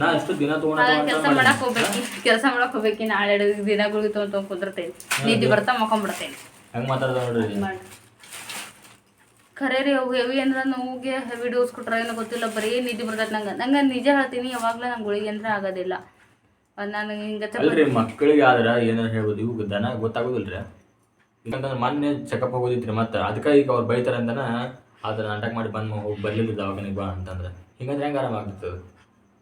ನಾ ಎಷ್ಟು ದಿನ ಕೆಲಸ ಮಾಡಕ್ ಹೋಗ್ಬೇಕು ಕೆಲಸ ಮಾಡಕ್ ಹೋಗ್ಬೇಕು ನಾಳೆ ಎರಡು ಗುಳಿಗೆ ತೊಗೊಂಡ್ ತೊಗೊಂಡ್ ಕುದಿರ್ತೇನೆ. ನಿದ್ದೆ ಬರ್ತಾ ಮಕೊಂಡ್ಬಿಡ್ತೇನೆ ಹೆಂಗ್ ಮಾತಾಡ್ದ ನೋಡ್ರಿ? ಖರೆ ರೀ ಅವು ಹೆವಿ ಅಂದ್ರೆ ನೋವಿಗೆ ಹೆವಿ ಡೋಸ್ ಕೊಟ್ರ ಏನೋ ಗೊತ್ತಿಲ್ಲ ಬರೀ ನಿದ್ದೆ ಬರ್ತೈತೆ ನಂಗೆ. ನಂಗೆ ನಿಜ ಹೇಳ್ತೀನಿ ಯಾವಾಗಲೂ ನಂಗೆ ಗುಳಿಗೆ ಅಂದ್ರೆ ಆಗೋದಿಲ್ಲ. ನಾನು ಹಿಂಗೆ ಅಲ್ರಿ ಮಕ್ಕಳಿಗೆ ಆದ್ರ ಏನಾರ ಹೇಳ್ಬೋದು? ಇವು ದನ ಗೊತ್ತಾಗೋದಿಲ್ರಿ. ಯಾಕಂತಂದ್ರೆ ಮೊನ್ನೆ ಚೆಕಪ್ ಹೋಗೋದಿತ್ರಿ ಮತ್ತೆ. ಅದಕ್ಕೆ ಈಗ ಅವ್ರು ಬೈತಾರೆ ಅಂತನ ಅದ್ರ ನಾಟಕ ಮಾಡಿ ಬಂದು ಹೋಗಿ ಬರ್ಲಿಲ್ಲ ದವಾಖಾನೆಗೆ ಬಾ ಅಂತಂದ್ರೆ. ಹಿಂಗಂದ್ರೆ ಹೆಂಗೆ ಆರಾಮ ಆಗ್ತದೆ? ಅದು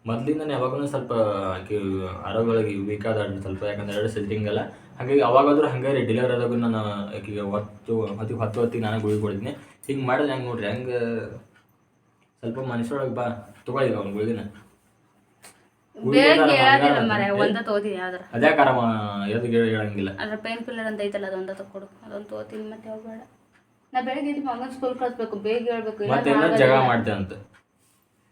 ಮೊದ್ಲಿಂದ ಯಾವಾಗಲೂ ಸ್ವಲ್ಪ ಆರೋಗ್ಯ ಆರೋಗ್ಯವಾಗಿ ವೀಕ್ ಆದ ಸ್ವಲ್ಪ ಯಾಕಂದ್ರೆ ಎರಡು ಸೆಟ್ಟಿಂಗ್ ಅಲ್ಲ. ಹಾಗಾಗಿ ಅವಾಗಾದ್ರೂ ಹಂಗೆ ರೀ ಡೆಲಿವರಿ ಆದಾಗ ನಾನು ಆಕೆಗೆ ಹೊತ್ತು ಹೊತ್ತಿಗೆ ಹತ್ತು ಹೊತ್ತಿಗೆ ನಾನು ಗುಳಿ ಕೊಡ್ತೀನಿ. ಹಿಂಗೆ ಮಾಡಿದ್ರೆ ಹೆಂಗೆ ನೋಡ್ರಿ? ಹೆಂಗೆ ಸ್ವಲ್ಪ ಮನುಷ್ಯರೊಳಗೆ ಬಾ ತಗೊಳ್ಳಿ ಅವ್ನ ಗುಳಿಗಿನ. ಬೇಗ ಹೇಳೋದಿಲ್ಲ ಮರ ಒಂದ ತಗೋತೀನಿ ಯಾವ್ದಾರ ಅದ್ಯಾಕೆ ಆರಾಮ ಎದಕ್ಕೆ ಹೇಳಂಗಿಲ್ಲ. ಅದ್ರ ಪೇನ್ ಕಿಲ್ಲರ್ ಅಂತ ಐತಲ್ಲ ಅದೊಂದ ತಕೊಡು ಅದೊಂದು ತಗೋತೀನಿ ಮತ್ತೆ ಬೇಡ. ನಾ ಬೆಳಗ್ಗೆ ಮಗನ ಸ್ಕೂಲ್ ಕಳಿಸ್ಬೇಕು ಬೇಗ ಹೇಳ್ಬೇಕು ಮತ್ತೆ ಜಗಳ ಮಾಡ್ತೆ ಅಂತ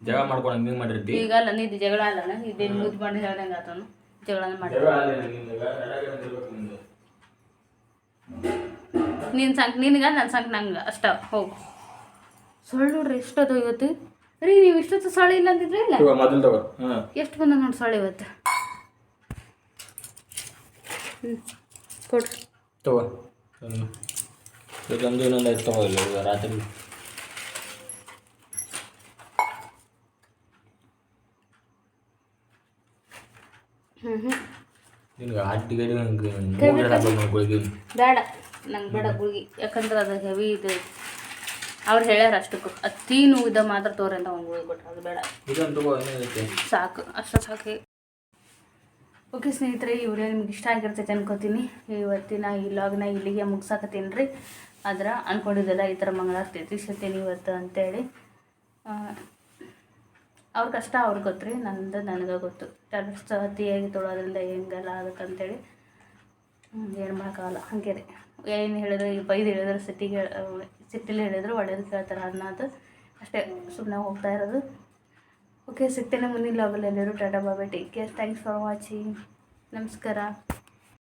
ಜಗಳ ಮಾಡ್ಕೊಂಡು ಹಂಗೆ ಮಾಡಿರ್ತಿ? ಈಗ ಅಲ್ಲ ನಿದ್ದೆ ಜಗಳ ಅಲ್ಲ ಇದೇನು ಮುದ್ದು ಮಾಡಿ ಹೇಳ್ದಂಗೆ ಆತನು. ನೀನ್ ಸಂಕ್ ನಿನಗ ನನ್ನ ಸಂಕ್ ನಂಗೆ ಅಷ್ಟ ಹೋಗು. ಸುಳ್ಳು ನೋಡ್ರಿ ಎಷ್ಟದು ಇವತ್ತು. ರೀ ನೀವು ಇಷ್ಟೊತ್ತು ಸೊಳ್ಳೆ ಇಲ್ಲ ಅಂತಿದ್ರಿ ಇಲ್ಲ? ಮೊದಲು ತಗೋ. ಹಾಂ. ಎಷ್ಟು ಬಂದ ನೋಡಿ ಸೊಳ್ಳೆ ಇವತ್ತು? ಹ್ಞೂ ಕೊಡ್ರಿ ತಗೋ. ಹ್ಞೂ ಇದೊಂದು ಇನ್ನೊಂದು ಐದು ತಗೋ ಇಲ್ಲ ಈಗ ರಾತ್ರಿ. ಹ್ಞೂ ಹ್ಞೂ ನಿನ್ಗೆ ಗುಳಿಗೆ ಬೇಡ ನಂಗೆ ಬೇಡ ಗುಳಿಗೆ. ಯಾಕಂದ್ರೆ ಅದು ಹೆವಿ ಇದು. ಅವ್ರು ಹೇಳ್ಯಾರ ಅಷ್ಟಕ್ಕೂ ಅತಿ ನೋವಿದ ಮಾತ್ರ ತೋರಿ ಅಂತ ಒಂದು ಗುಳಿಗೆ ಕೊಟ್ರು. ಅದು ಬೇಡ. ಸಾಕು ಅಷ್ಟು ಸಾಕಿ. ಓಕೆ ಸ್ನೇಹಿತರೆ ಈ ವಿಡಿಯೋ ನಿಮ್ಗೆ ಇಷ್ಟ ಆಗಿರ್ತೈತೆ ಅನ್ಕೋತೀನಿ. ಇವತ್ತಿನ ಈ ಲಾಗ್ನ ಇಲ್ಲಿಗೆ ಮುಗ್ಸಾಕತ್ತೀನಿ ರೀ ಆದ್ರೆ ಅನ್ಕೊಂಡಿದ್ದೆಲ್ಲ ಈ ಥರ ಮಂಗಳಾರತಿ ಎತ್ತಿಸ್ಕೊತೀನಿ ಇವತ್ತು ಅಂತೇಳಿ. ಅವ್ರ ಕಷ್ಟ ಅವ್ರಿಗೆ ಗೊತ್ತು ರೀ ನಂದು ನನಗೆ ಗೊತ್ತು. ಟರ್ಸ್ ಅತಿಯಾಗಿ ತೊಳೋದ್ರಿಂದ ಹೆಂಗೆಲ್ಲ ಅದಕ್ಕಂತೇಳಿ. ಏನು ಮಾಡೋಕ್ಕಾಗಲ್ಲ ಹಾಗೆ ಏನು ಹೇಳಿದ್ರು ಈಗ ಬೈದು ಹೇಳಿದ್ರೆ, ಸಿಟ್ಟಿಗೆ ಸಿಟ್ಟಿಲಿ ಹೇಳಿದ್ರು, ಒಳ್ಳೇದು ಕೇಳ್ತಾರೆ ಅನ್ನೋದು ಅಷ್ಟೇ ಸುಮ್ಮನೆ ಹೋಗ್ತಾ ಇರೋದು. ಓಕೆ ಸಿಗ್ತೇನೆ ಮುಂದಿನ ಲಾಗಲ್ಲಿ ಎಲ್ಲರೂ. Tata Baba take care thanks for watching ನಮಸ್ಕಾರ.